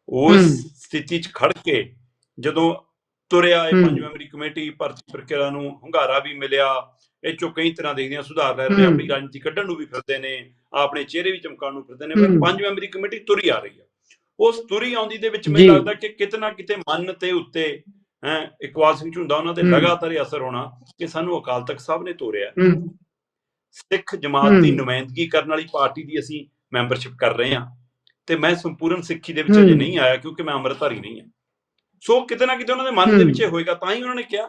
ਉਸ। ਸਥਿਤੀ 'ਚ ਖੜ ਕੇ ਜਦੋਂ ਤੁਰਿਆ ਇਹ। ਪੰਜ ਮੈਂਬਰੀ ਕਮੇਟੀ ਭਰਤੀ ਪ੍ਰਕਿਰਿਆ ਨੂੰ ਹੁੰਗਾਰਾ ਵੀ ਮਿਲਿਆ ਇਹ ਚੋਂ ਕਈ ਤਰ੍ਹਾਂ ਦੇਖਦੀਆਂ ਸੁਧਾਰ ਲੈ ਰਹੇ। ਆਪਣੀ ਰਾਜਨੀਤੀ ਕੱਢਣ ਨੂੰ ਵੀ ਫਿਰਦੇ ਨੇ ਆਪਣੇ ਚਿਹਰੇ ਵੀ ਚਮਕਾਉਣ ਨੂੰ ਫਿਰਦੇ ਨੇ ਪਰ। ਪੰਜ ਮੈਂਬਰੀ ਕਮੇਟੀ ਤੁਰੀ ਆ ਰਹੀ ਹੈ ਉਸ ਤੁਰੀ ਆਉਂਦੀ ਦੇ ਵਿੱਚ। ਮੈਨੂੰ ਲੱਗਦਾ ਕਿ ਕਿਤਨਾ ਕਿਤੇ ਮਨ ਤੇ ਉੱਤੇ ਹੈ ਇਕਬਾਲ ਸਿੰਘ ਝੁੰਦਾ ਉਹਨਾਂ ਦੇ ਹਮ। ਲਗਾਤਾਰ ਹੀ ਅਸਰ ਹੋਣਾ ਕਿ ਸਾਨੂੰ ਅਕਾਲ ਤਖਤ ਸਾਹਿਬ ਨੇ ਤੋਰਿਆ ਸਿੱਖ ਜਮਾਤ ਦੀ। ਨੁਮਾਇੰਦਗੀ ਕਰਨ ਵਾਲੀ ਪਾਰਟੀ ਦੀ ਅਸੀਂ ਮੈਂਬਰਸ਼ਿਪ ਕਰ ਰਹੇ ਹਾਂ ਤੇ ਮੈਂ ਸੰਪੂਰਨ ਸਿੱਖੀ ਦੇ ਵਿੱਚ ਅਜੇ। ਨਹੀਂ ਆਇਆ ਕਿਉਂਕਿ ਮੈਂ ਅੰਮ੍ਰਿਤਧਾਰੀ ਨਹੀਂ ਹਾਂ ਸੋ ਕਿਤੇ ਨਾ ਕਿਤੇ ਉਹਨਾਂ ਦੇ ਮਨ ਦੇ। ਵਿੱਚ ਇਹ ਹੋਏਗਾ ਤਾਂ ਹੀ ਉਹਨਾਂ ਨੇ ਕਿਹਾ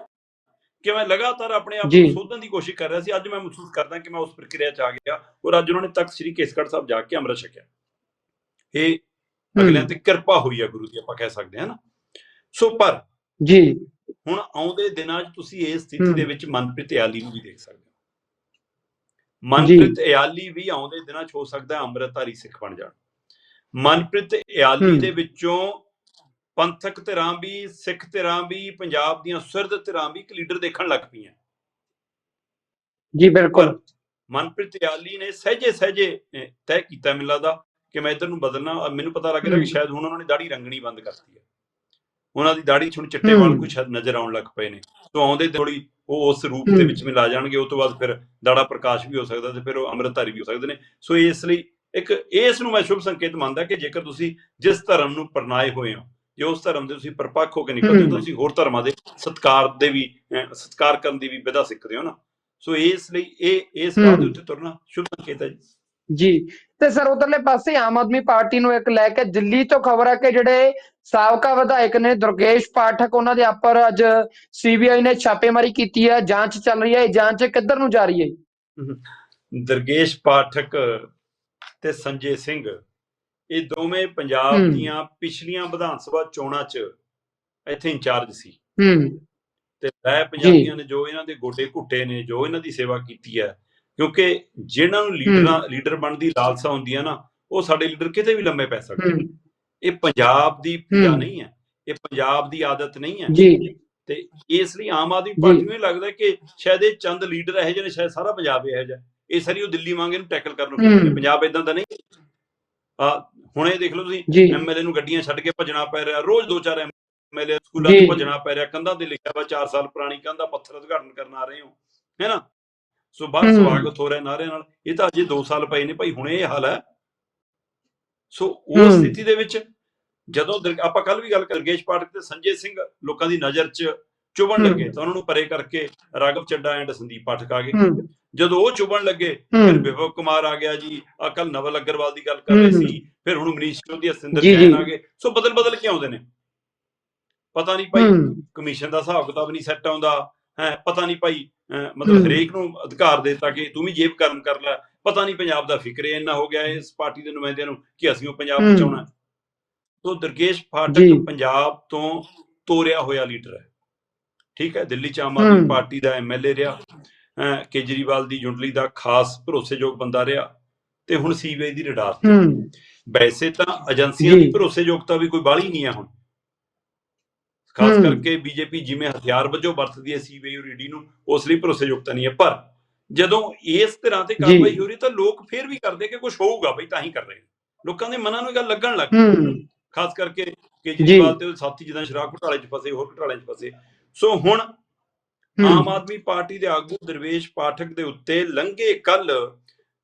ਕਿ ਮੈਂ ਲਗਾਤਾਰ ਆਪਣੇ ਆਪ। ਨੂੰ ਸੋਧਣ ਦੀ ਕੋਸ਼ਿਸ਼ ਕਰ ਰਿਹਾ ਸੀ ਅੱਜ ਮੈਂ ਮਹਿਸੂਸ ਕਰਦਾ ਕਿ ਮੈਂ ਉਸ ਪ੍ਰਕਿਰਿਆ 'ਚ ਆ ਗਿਆ ਔਰ ਅੱਜ ਉਹਨਾਂ ਨੇ ਤਖਤ ਸ੍ਰੀ ਕੇਸਗੜ੍ਹ ਸਾਹਿਬ ਜਾ ਕੇ ਅੰਮ੍ਰਿਤ ਛਕਿਆ ਇਹ ਅਗਲਿਆਂ ਤੇ ਕਿਰਪਾ ਹੋਈ ਹੈ ਗੁਰੂ ਦੀ ਆਪਾਂ ਕਹਿ ਸਕਦੇ ਹਾਂ ਨਾ ਸੋ ਪਰ ਜੀ। ਹੁਣ ਆਉਂਦੇ ਦਿਨਾਂ 'ਚ ਤੁਸੀਂ ਇਸ ਸਥਿਤੀ ਦੇ। ਵਿੱਚ ਮਨਪ੍ਰੀਤ ਇਆਲੀ ਨੂੰ ਵੀ ਦੇਖ ਸਕਦੇ ਹੋ। ਮਨਪ੍ਰੀਤ ਇਆਲੀ ਵੀ ਆਉਂਦੇ ਦਿਨਾਂ 'ਚ ਹੋ ਸਕਦਾ ਅੰਮ੍ਰਿਤਧਾਰੀ ਸਿੱਖ ਬਣ ਜਾਣ। ਮਨਪ੍ਰੀਤ ਇਆਲੀ। ਦੇ ਵਿੱਚੋਂ ਪੰਥਕ ਧਿਰਾਂ ਵੀ ਸਿੱਖ ਧਿਰਾਂ ਵੀ ਪੰਜਾਬ ਦੀਆਂ ਸੁਰਦ ਧਿਰਾਂ ਵੀ ਇੱਕ ਲੀਡਰ ਦੇਖਣ ਲੱਗ ਪਈਆਂ। ਜੀ ਬਿਲਕੁਲ। ਪਰ ਮਨਪ੍ਰੀਤ ਇਆਲੀ ਨੇ ਸਹਿਜੇ ਸਹਿਜੇ ਤੈਅ ਕੀਤਾ ਮੈਨੂੰ ਲੱਗਦਾ ਕਿ ਮੈਂ ਇਧਰ ਨੂੰ ਬਦਲਣਾ। ਮੈਨੂੰ ਪਤਾ ਲੱਗ ਰਿਹਾ ਕਿ। ਸ਼ਾਇਦ ਹੁਣ ਉਹਨਾਂ ਨੇ ਦਾੜੀ ਰੰਗਣੀ ਬੰਦ ਕਰਤੀ ਹੈ। ਉਹਨਾਂ ਦੀ ਦਾੜੀ 'ਚ ਹੁਣ ਚਿੱਟੇ। ਵਾਲ ਕੁਝ ਨਜ਼ਰ ਆਉਣ ਲੱਗ ਪਏ ਨੇ ਸੋ ਆਉਂਦੇ ਥੋੜੀ ਉਹ ਉਸ ਰੂਪ ਦੇ। ਵਿੱਚ ਮਿਲਾ ਜਾਣਗੇ ਉਹ ਤੋਂ ਬਾਅਦ ਫਿਰ ਦਾੜਾ ਪ੍ਰਕਾਸ਼ ਵੀ ਹੋ ਸਕਦਾ ਤੇ ਫਿਰ ਉਹ ਅੰਮ੍ਰਿਤਧਾਰੀ ਵੀ ਹੋ ਸਕਦੇ ਨੇ ਸੋ ਇਸ ਲਈ ਇੱਕ ਇਸ ਨੂੰ ਮੈਂ ਸ਼ੁਭ ਸੰਕੇਤ ਮੰਨਦਾ ਕਿ ਜੇਕਰ ਤੁਸੀਂ ਜਿਸ ਧਰਮ ਨੂੰ ਪਰਨਾਏ ਹੋਏ ਹੋ ਜੇ ਉਸ ਧਰਮ ਦੇ ਤੁਸੀਂ ਪਰਪੱਕ ਹੋ ਕੇ ਨਿਕਲਦੇ ਹੋ ਤਾਂ। ਤੁਸੀਂ ਹੋਰ ਧਰਮਾਂ ਦੇ ਸਤਕਾਰ ਦੇ ਵੀ ਸਤਕਾਰ ਕਰਨ ਦੀ ਵੀ ਵਿਧਾ ਸਿੱਖਦੇ ਹੋ ਨਾ ਸੋ ਇਸ ਲਈ ਇਹ ਇਸ ਬਾਤ ਦੇ। ਉੱਤੇ ਤੁਰਨਾ ਸ਼ੁਭ ਸੰਕੇਤ ਹੈ ਜੀ ਜੀ ਤੇ ਸਰ ਉਧਰਲੇ ਪਾਸੇ ਆਮ ਆਦਮੀ ਪਾਰਟੀ ਨੂੰ ਇੱਕ ਲੈ ਕੇ ਦਿੱਲੀ ਤੋਂ ਖਬਰ ਹੈ ਕਿ ਜਿਹੜੇ ਸਾਬਕਾ ਵਿਧਾਇਕ ਨੇ ਦੁਰਗੇਸ਼ ਪਾਠਕ ਉਹਨਾਂ ਦੇ ਉੱਪਰ ਅੱਜ ਸੀਬੀਆਈ ਨੇ ਛਾਪੇਮਾਰੀ ਕੀਤੀ ਹੈ ਜਾਂਚ ਚੱਲ ਰਹੀ ਹੈ ਇਹ ਜਾਂਚ ਕਿੱਧਰ ਨੂੰ ਜਾ ਰਹੀ ਹੈ? ਦਰਗੇਸ਼ ਪਾਠਕ ਤੇ ਸੰਜੇ ਸਿੰਘ ਇਹ ਦੋਵੇਂ ਪੰਜਾਬ। ਦੀਆਂ ਪਿਛਲੀਆਂ ਵਿਧਾਨ ਸਭਾ ਚੋਣਾਂ 'ਚ ਇੱਥੇ ਇੰਚਾਰਜ ਸੀ। ਹੂੰ ਤੇ ਲੈ ਪੰਜਾਬੀਆਂ ਨੇ ਜੋ ਇਹਨਾਂ ਦੇ ਗੋਡੇ ਘੁੱਟੇ ਨੇ ਜੋ ਇਹਨਾਂ ਦੀ ਸੇਵਾ ਕੀਤੀ ਹੈ ਕਿਉਂਕਿ ਜਿਹਨਾਂ ਨੂੰ ਲੀਡਰਾਂ ਲੀਡਰ ਬਣਨ ਦੀ ਲਾਲਸਾ ਹੁੰਦੀ ਹੈ ਨਾ ਉਹ ਸਾਡੇ ਲੀਡਰ ਕਿਤੇ ਵੀ ਲੰਮੇ ਪੈ ਸਕਦੇ ਇਹ ਪੰਜਾਬ ਦੀ ਪੂਜਾ। ਨਹੀਂ ਹੈ ਇਹ ਪੰਜਾਬ ਦੀ ਆਦਤ ਨਹੀਂ ਹੈ ਜੀ ਤੇ ਇਸ ਲਈ ਆਮ ਆਦਮੀ। ਪਾਰਟੀ ਨੂੰ ਲੱਗਦਾ ਕਿ ਸ਼ਾਇਦ ਇਹ ਚੰਦ ਲੀਡਰ ਇਹੋ ਜਿਹੇ ਨੇ ਸ਼ਾਇਦ ਸਾਰਾ ਪੰਜਾਬ ਇਹੋ ਜਿਹਾ ਇਹ ਸਾਰੀ ਉਹ ਦਿੱਲੀ ਵਾਂਗ ਇਹਨੂੰ ਟੈਕਲ ਕਰਨ ਨੂੰ ਨੇ। ਪੰਜਾਬ ਇਦਾਂ ਦਾ ਨਹੀਂ ਆ ਹੁਣ ਇਹ ਦੇਖ ਲਓ ਤੁਸੀਂ ਐਮਐਲਏ ਨੂੰ ਗੱਡੀਆਂ ਛੱਡ ਕੇ ਭੱਜਣਾ ਪੈ ਰਿਹਾ ਰੋਜ਼ ਦੋ ਚਾਰ ਐਮਐਲਏ ਸਕੂਲਾਂ। 'ਚ ਭੱਜਣਾ ਪੈ ਰਿਹਾ ਕੰਧਾਂ ਤੇ ਲਿਖਿਆ ਵਾ 4 ਸਾਲ ਪੁਰਾਣੀ ਕੰਧਾਂ ਪੱਥਰ ਉਦਘਾਟਨ ਕਰਨ ਆ ਰਹੇ ਹੋ ਹੈਨਾ ਸੋ ਬਸ। ਸਵਾਗਤ ਹੋ ਰਿਹਾ ਨਾਰੇ ਨਾਲ ਇਹ ਤਾਂ ਅਜੇ 2 ਸਾਲ ਪਏ ਨੇ ਭਾਈ ਹੁਣੇ ਇਹ ਹਾਲ ਹੈ ਸੋ ਉਸ। ਸਥਿਤੀ ਦੇ ਵਿੱਚ ਜਦੋਂ ਆਪਾਂ ਕੱਲ ਵੀ ਗੱਲ ਕਰ ਗੇਸ਼ ਪਾਠਕ ਤੇ ਸੰਜੇ ਸਿੰਘ ਲੋਕਾਂ ਦੀ ਨਜ਼ਰ 'ਚ ਹਮ। ਲੱਗੇ ਤਾਂ ਉਹਨਾਂ ਨੂੰ ਪਰੇ ਕਰਕੇ ਰਾਘਵ ਚੱਡਾ ਐਂਡ ਸੰਦੀਪ ਪਾਠਕ ਆ ਗਏ ਜਦੋਂ ਉਹ ਚੁਭਣ ਲੱਗੇ ਫਿਰ ਹੂੰ ਵਿਭਵ ਕੁਮਾਰ ਆ ਗਿਆ ਜੀ ਆ ਕੱਲ ਨਵਲ ਅਗਰਵਾਲ ਦੀ ਗੱਲ ਕਰ ਰਹੇ। ਸੀ ਫਿਰ ਹੁਣ ਮਨੀਸ਼ ਚੌਧਰੀ ਸਿੰਦਰ ਜੈਨ। ਆ ਗਏ ਸੋ ਬਦਲ ਬਦਲ ਕੇ ਆਉਂਦੇ ਨੇ ਪਤਾ ਨਹੀਂ ਭਾਈ ਕਮਿਸ਼ਨ ਦਾ ਹਿਸਾਬ ਕਿਤਾਬ ਨਹੀਂ ਸੈੱਟ ਆਉਂਦਾ ਹੈ ਪਤਾ ਨਹੀਂ ਭਾਈ ਮਤਲਬ। ਹਰੇਕ ਨੂੰ ਅਧਿਕਾਰ ਦੇ ਦਿੱਤਾ ਕਿ ਤੂੰ ਵੀ ਜੇਬ ਕਰਮ ਕਰ ਲੈ ਪਤਾ ਨਹੀਂ ਪੰਜਾਬ ਦਾ ਫਿਕਰ ਇੰਨਾ ਹੋ ਗਿਆ ਇਸ ਪਾਰਟੀ ਦੇ ਨੁਮਾਇੰਦਿਆਂ ਨੂੰ ਕਿ ਅਸੀਂ ਉਹ ਪੰਜਾਬ। ਬਚਾਉਣਾ ਹੈ। ਸੋ ਦਰਗੇਸ਼। ਫਾਟਕ ਪੰਜਾਬ ਤੋਂ ਤੋਰਿਆ ਹੋਇਆ ਲੀਡਰ ਹੈ ਠੀਕ ਹੈ ਦਿੱਲੀ ਚ ਆਮ ਆਦਮੀ। ਪਾਰਟੀ ਦਾ ਐਮਐਲਏ ਰਿਹਾ ਕੇਜਰੀਵਾਲ ਦੀ ਜੁੰਡਲੀ ਦਾ ਖਾਸ ਭਰੋਸੇਯੋਗ ਬੰਦਾ ਰਿਹਾ ਤੇ ਹੁਣ ਸੀਬੀਆਈ ਦੀ ਰਡਾਰ ਤੇ ਵੈਸੇ ਤਾਂ ਏਜੰਸੀਆਂ। ਦੀ ਭਰੋਸੇਯੋਗਤਾ ਵੀ ਕੋਈ ਬਾਹਲੀ ਨਹੀਂ ਹੈ ਹੁਣ ਖਾਸ। ਕਰਕੇ ਬੀਜੇਪੀ ਜਿਵੇਂ ਹਥਿਆਰ ਵਜੋਂ ਵਰਤਦੀ ਹੈ ਸੀਬੀਆਈ ਔਰ ਈਡੀ ਨੂੰ ਉਸ ਲਈ ਭਰੋਸੇਯੋਗਤਾ ਨਹੀਂ ਹੈ ਪਰ ਜਦੋਂ ਇਸ ਤਰ੍ਹਾਂ ਤੇ ਕਾਰਵਾਈ ਹੋ ਰਹੀ ਤਾਂ ਲੋਕ ਫੇਰ ਵੀ ਕਰਦੇ ਕਿ ਕੁਝ ਹੋਊਗਾ ਬਈ ਤਾਂ ਹੀ ਕਰ ਰਹੇ। ਲੋਕਾਂ ਦੇ ਮਨਾਂ ਨੂੰ ਇਹ ਗੱਲ ਲੱਗਣ ਲੱਗ ਖਾਸ ਕਰਕੇ ਕੇਜਰੀਵਾਲ ਤੇ ਸਾਥੀ ਜਿੱਦਾਂ ਸ਼ਰਾਬ ਘੁਟਾਲੇ 'ਚ ਫਸੇ ਹੋਰ ਘੁਟਾਲੇ 'ਚ ਫਸੇ। ਸੋ ਹੁਣ ਆਮ ਆਦਮੀ ਪਾਰਟੀ ਦੇ ਆਗੂ ਦਰਵੇਸ਼ ਪਾਠਕ ਦੇ ਉੱਤੇ ਲੰਘੇ ਕੱਲ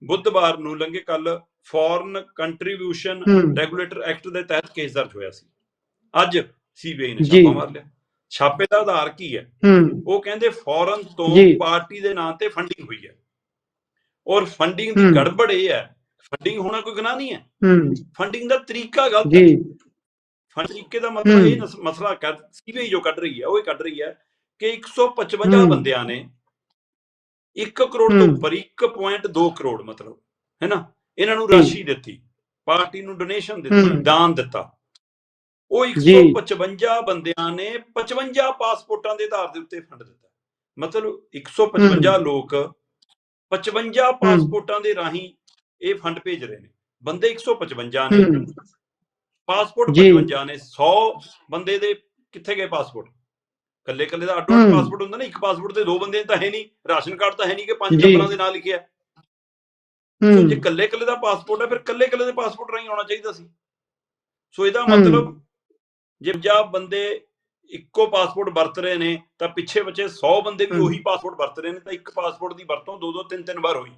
ਬੁੱਧਵਾਰ ਨੂੰ ਲੰਘੇ ਕੱਲ ਫੋਰਨ ਕੰਟਰੀਬਿਊਸ਼ਨ ਰੈਗੂਲੇਟਰ ਐਕਟ ਦੇ ਤਹਿਤ ਕੇਸ ਦਰਜ ਹੋਇਆ ਸੀ। ਅੱਜ ਸੀਬੀਆਈ ਨੇ। ਛਾਪਾ ਮਾਰ ਲਿਆ। ਛਾਪੇ ਦਾ ਆਧਾਰ ਕੀ ਹੈ? ਉਹ ਕਹਿੰਦੇ ਫੋਰਨ ਤੋਂ। ਪਾਰਟੀ ਦੇ ਨਾਂ ਤੇ ਫੰਡਿੰਗ ਹੋਈ ਹੈ। ਔਰ ਫੰਡਿੰਗ। ਦੀ ਗੜਬੜ ਇਹ ਹੈ ਫੰਡਿੰਗ ਹੋਣਾ ਕੋਈ ਗੁਨਾਹ ਨਹੀਂ ਹੈ ਹੂੰ ਫੰਡਿੰਗ ਦਾ ਤਰੀਕਾ ਗਲਤ ਹੈ ਜੀ ਫੰਡ ਤਰੀਕੇ ਦਾ ਮਤਲਬ ਹੂੰ। ਇਹ ਮਸਲਾ ਕਰ ਸੀਬੀਆਈ ਜੋ ਕੱਢ ਰਹੀ ਹੈ ਉਹ ਇਹ ਕੱਢ ਰਹੀ ਹੈ ਕਿ 155 ਹੂੰ। ਬੰਦਿਆਂ ਨੇ 1 ਕਰੋੜ ਤੋਂ ਹੂੰ। ਉੱਪਰ 1.2 ਕਰੋੜ ਮਤਲਬ ਹੈ ਨਾ ਇਹਨਾਂ ਨੂੰ। ਰਾਸ਼ੀ ਦਿੱਤੀ ਪਾਰਟੀ ਨੂੰ ਡੋਨੇਸ਼ਨ ਦਿੱਤੀ ਹੂੰ। ਦਾਨ ਦਿੱਤਾ ਉਹ ਜੀ। 155 ਬੰਦਿਆਂ ਨੇ 55 ਪਾਸਪੋਰਟਾਂ ਦੇ ਆਧਾਰ ਦੇ ਉੱਤੇ ਫੰਡ ਦਿੱਤਾ ਮਤਲਬ 155 ਲੋਕ 55 ਪਾਸਪੋਰਟਾਂ ਦੇ ਰਾਹੀਂ ਇਹ ਫੰਡ ਭੇਜ ਰਹੇ ਨੇ ਬੰਦੇ 155 ਨੇ ਪਾਸਪੋਰਟ ਜੀ। 55 ਨੇ 100 ਬੰਦੇ ਦੇ ਕਿੱਥੇ ਗਏ ਪਾਸਪੋਰਟ ਕੱਲੇ ਕੱਲੇ ਦਾ ਹੂੰ। ਪਾਸਪੋਰਟ ਹੁੰਦਾ ਨਾ ਇੱਕ ਪਾਸਪੋਰਟ ਤੇ ਦੋ ਬੰਦੇ ਤਾਂ ਹੈ ਨਹੀਂ ਰਾਸ਼ਨ ਕਾਰਡ ਤਾਂ ਹੈ ਨਹੀਂ ਕਿ ਪੰਜ। ਨੰਬਰਾਂ ਦੇ ਨਾਲ ਲਿਖਿਆ। ਸੋ ਜੇ ਕੱਲੇ ਕੱਲੇ ਦਾ ਪਾਸਪੋਰਟ ਹੈ ਫਿਰ ਕੱਲੇ ਕੱਲੇ ਦੇ ਪਾਸਪੋਰਟ ਰਾਹੀਂ ਆਉਣਾ ਚਾਹੀਦਾ ਸੀ ਸੋ ਇਹਦਾ। ਮਤਲਬ ਜੇ ਜਾਂ ਬੰਦੇ ਇੱਕੋ ਪਾਸਪੋਰਟ ਵਰਤ ਰਹੇ ਨੇ ਤਾਂ ਪਿੱਛੇ ਬੱਚੇ 100 ਬੰਦੇ ਵੀ। ਉਹੀ ਪਾਸਪੋਰਟ ਵਰਤ ਰਹੇ ਨੇ ਤਾਂ ਇੱਕ ਪਾਸਪੋਰਟ ਦੀ ਵਰਤੋਂ ਦੋ ਦੋ ਤਿੰਨ ਤਿੰਨ ਵਾਰ ਹੋਈ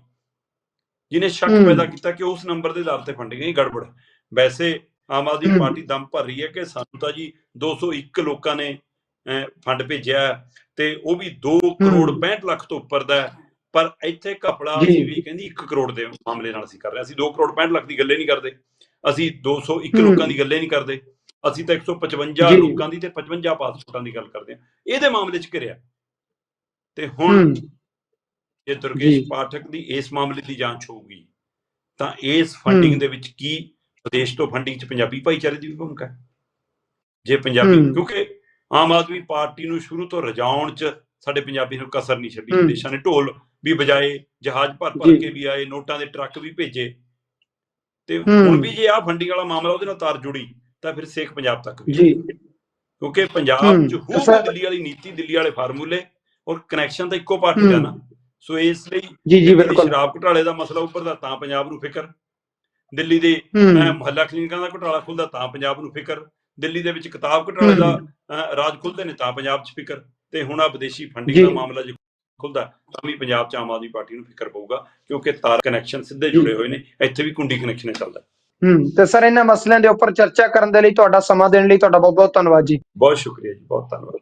ਜਿਹਨੇ ਸ਼ੱਕ। ਪੈਦਾ ਕੀਤਾ ਕਿ ਉਸ ਨੰਬਰ ਦੇ ਆਧਾਰ ਤੇ ਫੰਡਿੰਗ ਹੀ ਗੜਬੜ। ਵੈਸੇ ਆਮ ਆਦਮੀ। ਪਾਰਟੀ ਦਮ ਭਰ ਰਹੀ ਹੈ ਕਿ ਸਾਨੂੰ ਤਾਂ ਜੀ 201 ਲੋਕਾਂ ਨੇ ਫੰਡ ਭੇਜਿਆ ਤੇ ਉਹ ਵੀ 2 ਕਰੋੜ 65 ਲੱਖ ਤੋਂ ਉੱਪਰ ਦਾ। ਪਰ ਇੱਥੇ ਕਪੜਾ ਜੀ। ਅਸੀਂ ਵੀ ਕਹਿੰਦੀ 1 ਕਰੋੜ ਦੇ ਮਾਮਲੇ ਨਾਲ ਅਸੀਂ ਕਰ ਰਹੇ। ਅਸੀਂ 2 ਕਰੋੜ 65 ਲੱਖ ਦੀ ਗੱਲੇ ਨਹੀਂ ਕਰਦੇ ਅਸੀਂ 201 ਹੂੰ। ਲੋਕਾਂ ਦੀ ਗੱਲੇ ਨਹੀਂ ਕਰਦੇ ਅਸੀਂ ਤਾਂ 155 ਜੀ। ਲੋਕਾਂ ਦੀ ਤੇ 55 ਪਾਸਪੋਰਟਾਂ ਦੀ ਗੱਲ ਕਰਦੇ ਹਾਂ ਇਹਦੇ ਮਾਮਲੇ 'ਚ ਘਿਰਿਆ ਤੇ ਹੁਣ ਜੇ ਦੁਰਗੇਸ਼। ਪਾਠਕ ਦੀ ਇਸ ਮਾਮਲੇ ਦੀ ਜਾਂਚ ਹੋਊਗੀ ਤਾਂ ਇਸ ਫੰਡਿੰਗ। ਦੇ ਵਿੱਚ ਕੀ ਵਿਦੇਸ਼ ਤੋਂ ਫੰਡਿੰਗ 'ਚ ਪੰਜਾਬੀ ਭਾਈਚਾਰੇ ਦੀ ਵੀ ਭੂਮਿਕਾ ਹੈ ਜੇ ਪੰਜਾਬੀ। ਕਿਉਂਕਿ ਆਮ ਆਦਮੀ ਪਾਰਟੀ ਨੂੰ ਸ਼ੁਰੂ ਤੋਂ ਰਜਾਉਣ 'ਚ ਸਾਡੇ ਪੰਜਾਬੀ ਨੂੰ ਕਸਰ ਨਹੀਂ ਛੱਡੀ। ਵਿਦੇਸ਼ਾਂ ਨੇ ਢੋਲ ਵੀ ਵਜਾਏ ਜਹਾਜ਼ ਭਰ ਭਰ। ਕੇ ਵੀ ਆਏ ਨੋਟਾਂ ਦੇ ਟਰੱਕ ਵੀ ਭੇਜੇ ਤੇ। ਹੁਣ ਵੀ ਜੇ ਆਹ ਫੰਡਿੰਗ ਵਾਲਾ ਮਾਮਲਾ ਉਹਦੇ ਨਾਲ ਤਾਰ ਜੁੜੀ ਤਾਂ ਫਿਰ ਸੇਖ ਪੰਜਾਬ ਤੱਕ ਵੀ ਜੀ ਕਿਉਂਕਿ ਪੰਜਾਬ। ਚ ਹੂ ਦਿੱਲੀ ਵਾਲੀ ਨੀਤੀ ਦਿੱਲੀ ਵਾਲੇ ਫਾਰਮੂਲੇ ਔਰ ਕਨੈਕਸ਼ਨ ਤਾਂ ਇੱਕੋ ਪਾਰਟੀ ਦਾ। ਨਾ ਸੋ ਇਸ ਲਈ ਜੀ ਜੀ ਦੀ ਬਿਲਕੁਲ। ਸ਼ਰਾਬ ਘੁਟਾਲੇ ਦਾ ਮਸਲਾ ਉੱਪਰਦਾ ਤਾਂ ਪੰਜਾਬ ਨੂੰ ਫਿਕਰ। ਦਿੱਲੀ ਦੇ ਮੁਹੱਲਾ ਕਲੀਨਿਕਾਂ ਦਾ ਘੁਟਾਲਾ ਖੁੱਲਦਾ ਤਾਂ ਪੰਜਾਬ ਨੂੰ ਫਿਕਰ। ਦਿੱਲੀ ਦੇ ਵਿੱਚ ਕਿਤਾਬ ਘੁਟਾਲੇ ਦਾ ਰਾਜ ਖੁੱਲਦੇ ਨੇ ਤਾਂ ਪੰਜਾਬ 'ਚ ਫਿਕਰ। ਤੇ ਹੁਣ ਆ ਵਿਦੇਸ਼ੀ ਫੰਡਿੰਗ। ਦਾ ਮਾਮਲਾ ਜੇ ਖੁੱਲਦਾ ਤਾਂ ਵੀ ਪੰਜਾਬ 'ਚ ਆਮ ਆਦਮੀ ਪਾਰਟੀ ਨੂੰ ਫਿਕਰ ਪਊਗਾ ਕਿਉਂਕਿ ਤਾਰ ਕਨੈਕਸ਼ਨ ਸਿੱਧੇ ਜੁੜੇ ਹੋਏ ਨੇ ਇੱਥੇ ਵੀ ਕੁੰਡੀ ਕਨੈਕਸ਼ਨ ਚੱਲਦਾ। ਹੂੰ ਤੇ ਸਰ ਇਹਨਾਂ ਮਸਲਿਆਂ ਦੇ ਉੱਪਰ ਚਰਚਾ ਕਰਨ ਦੇ ਲਈ ਤੁਹਾਡਾ ਸਮਾਂ ਦੇਣ ਲਈ ਤੁਹਾਡਾ ਬਹੁਤ ਬਹੁਤ ਧੰਨਵਾਦ ਜੀ। ਬਹੁਤ ਸ਼ੁਕਰੀਆ ਜੀ ਬਹੁਤ ਧੰਨਵਾਦ।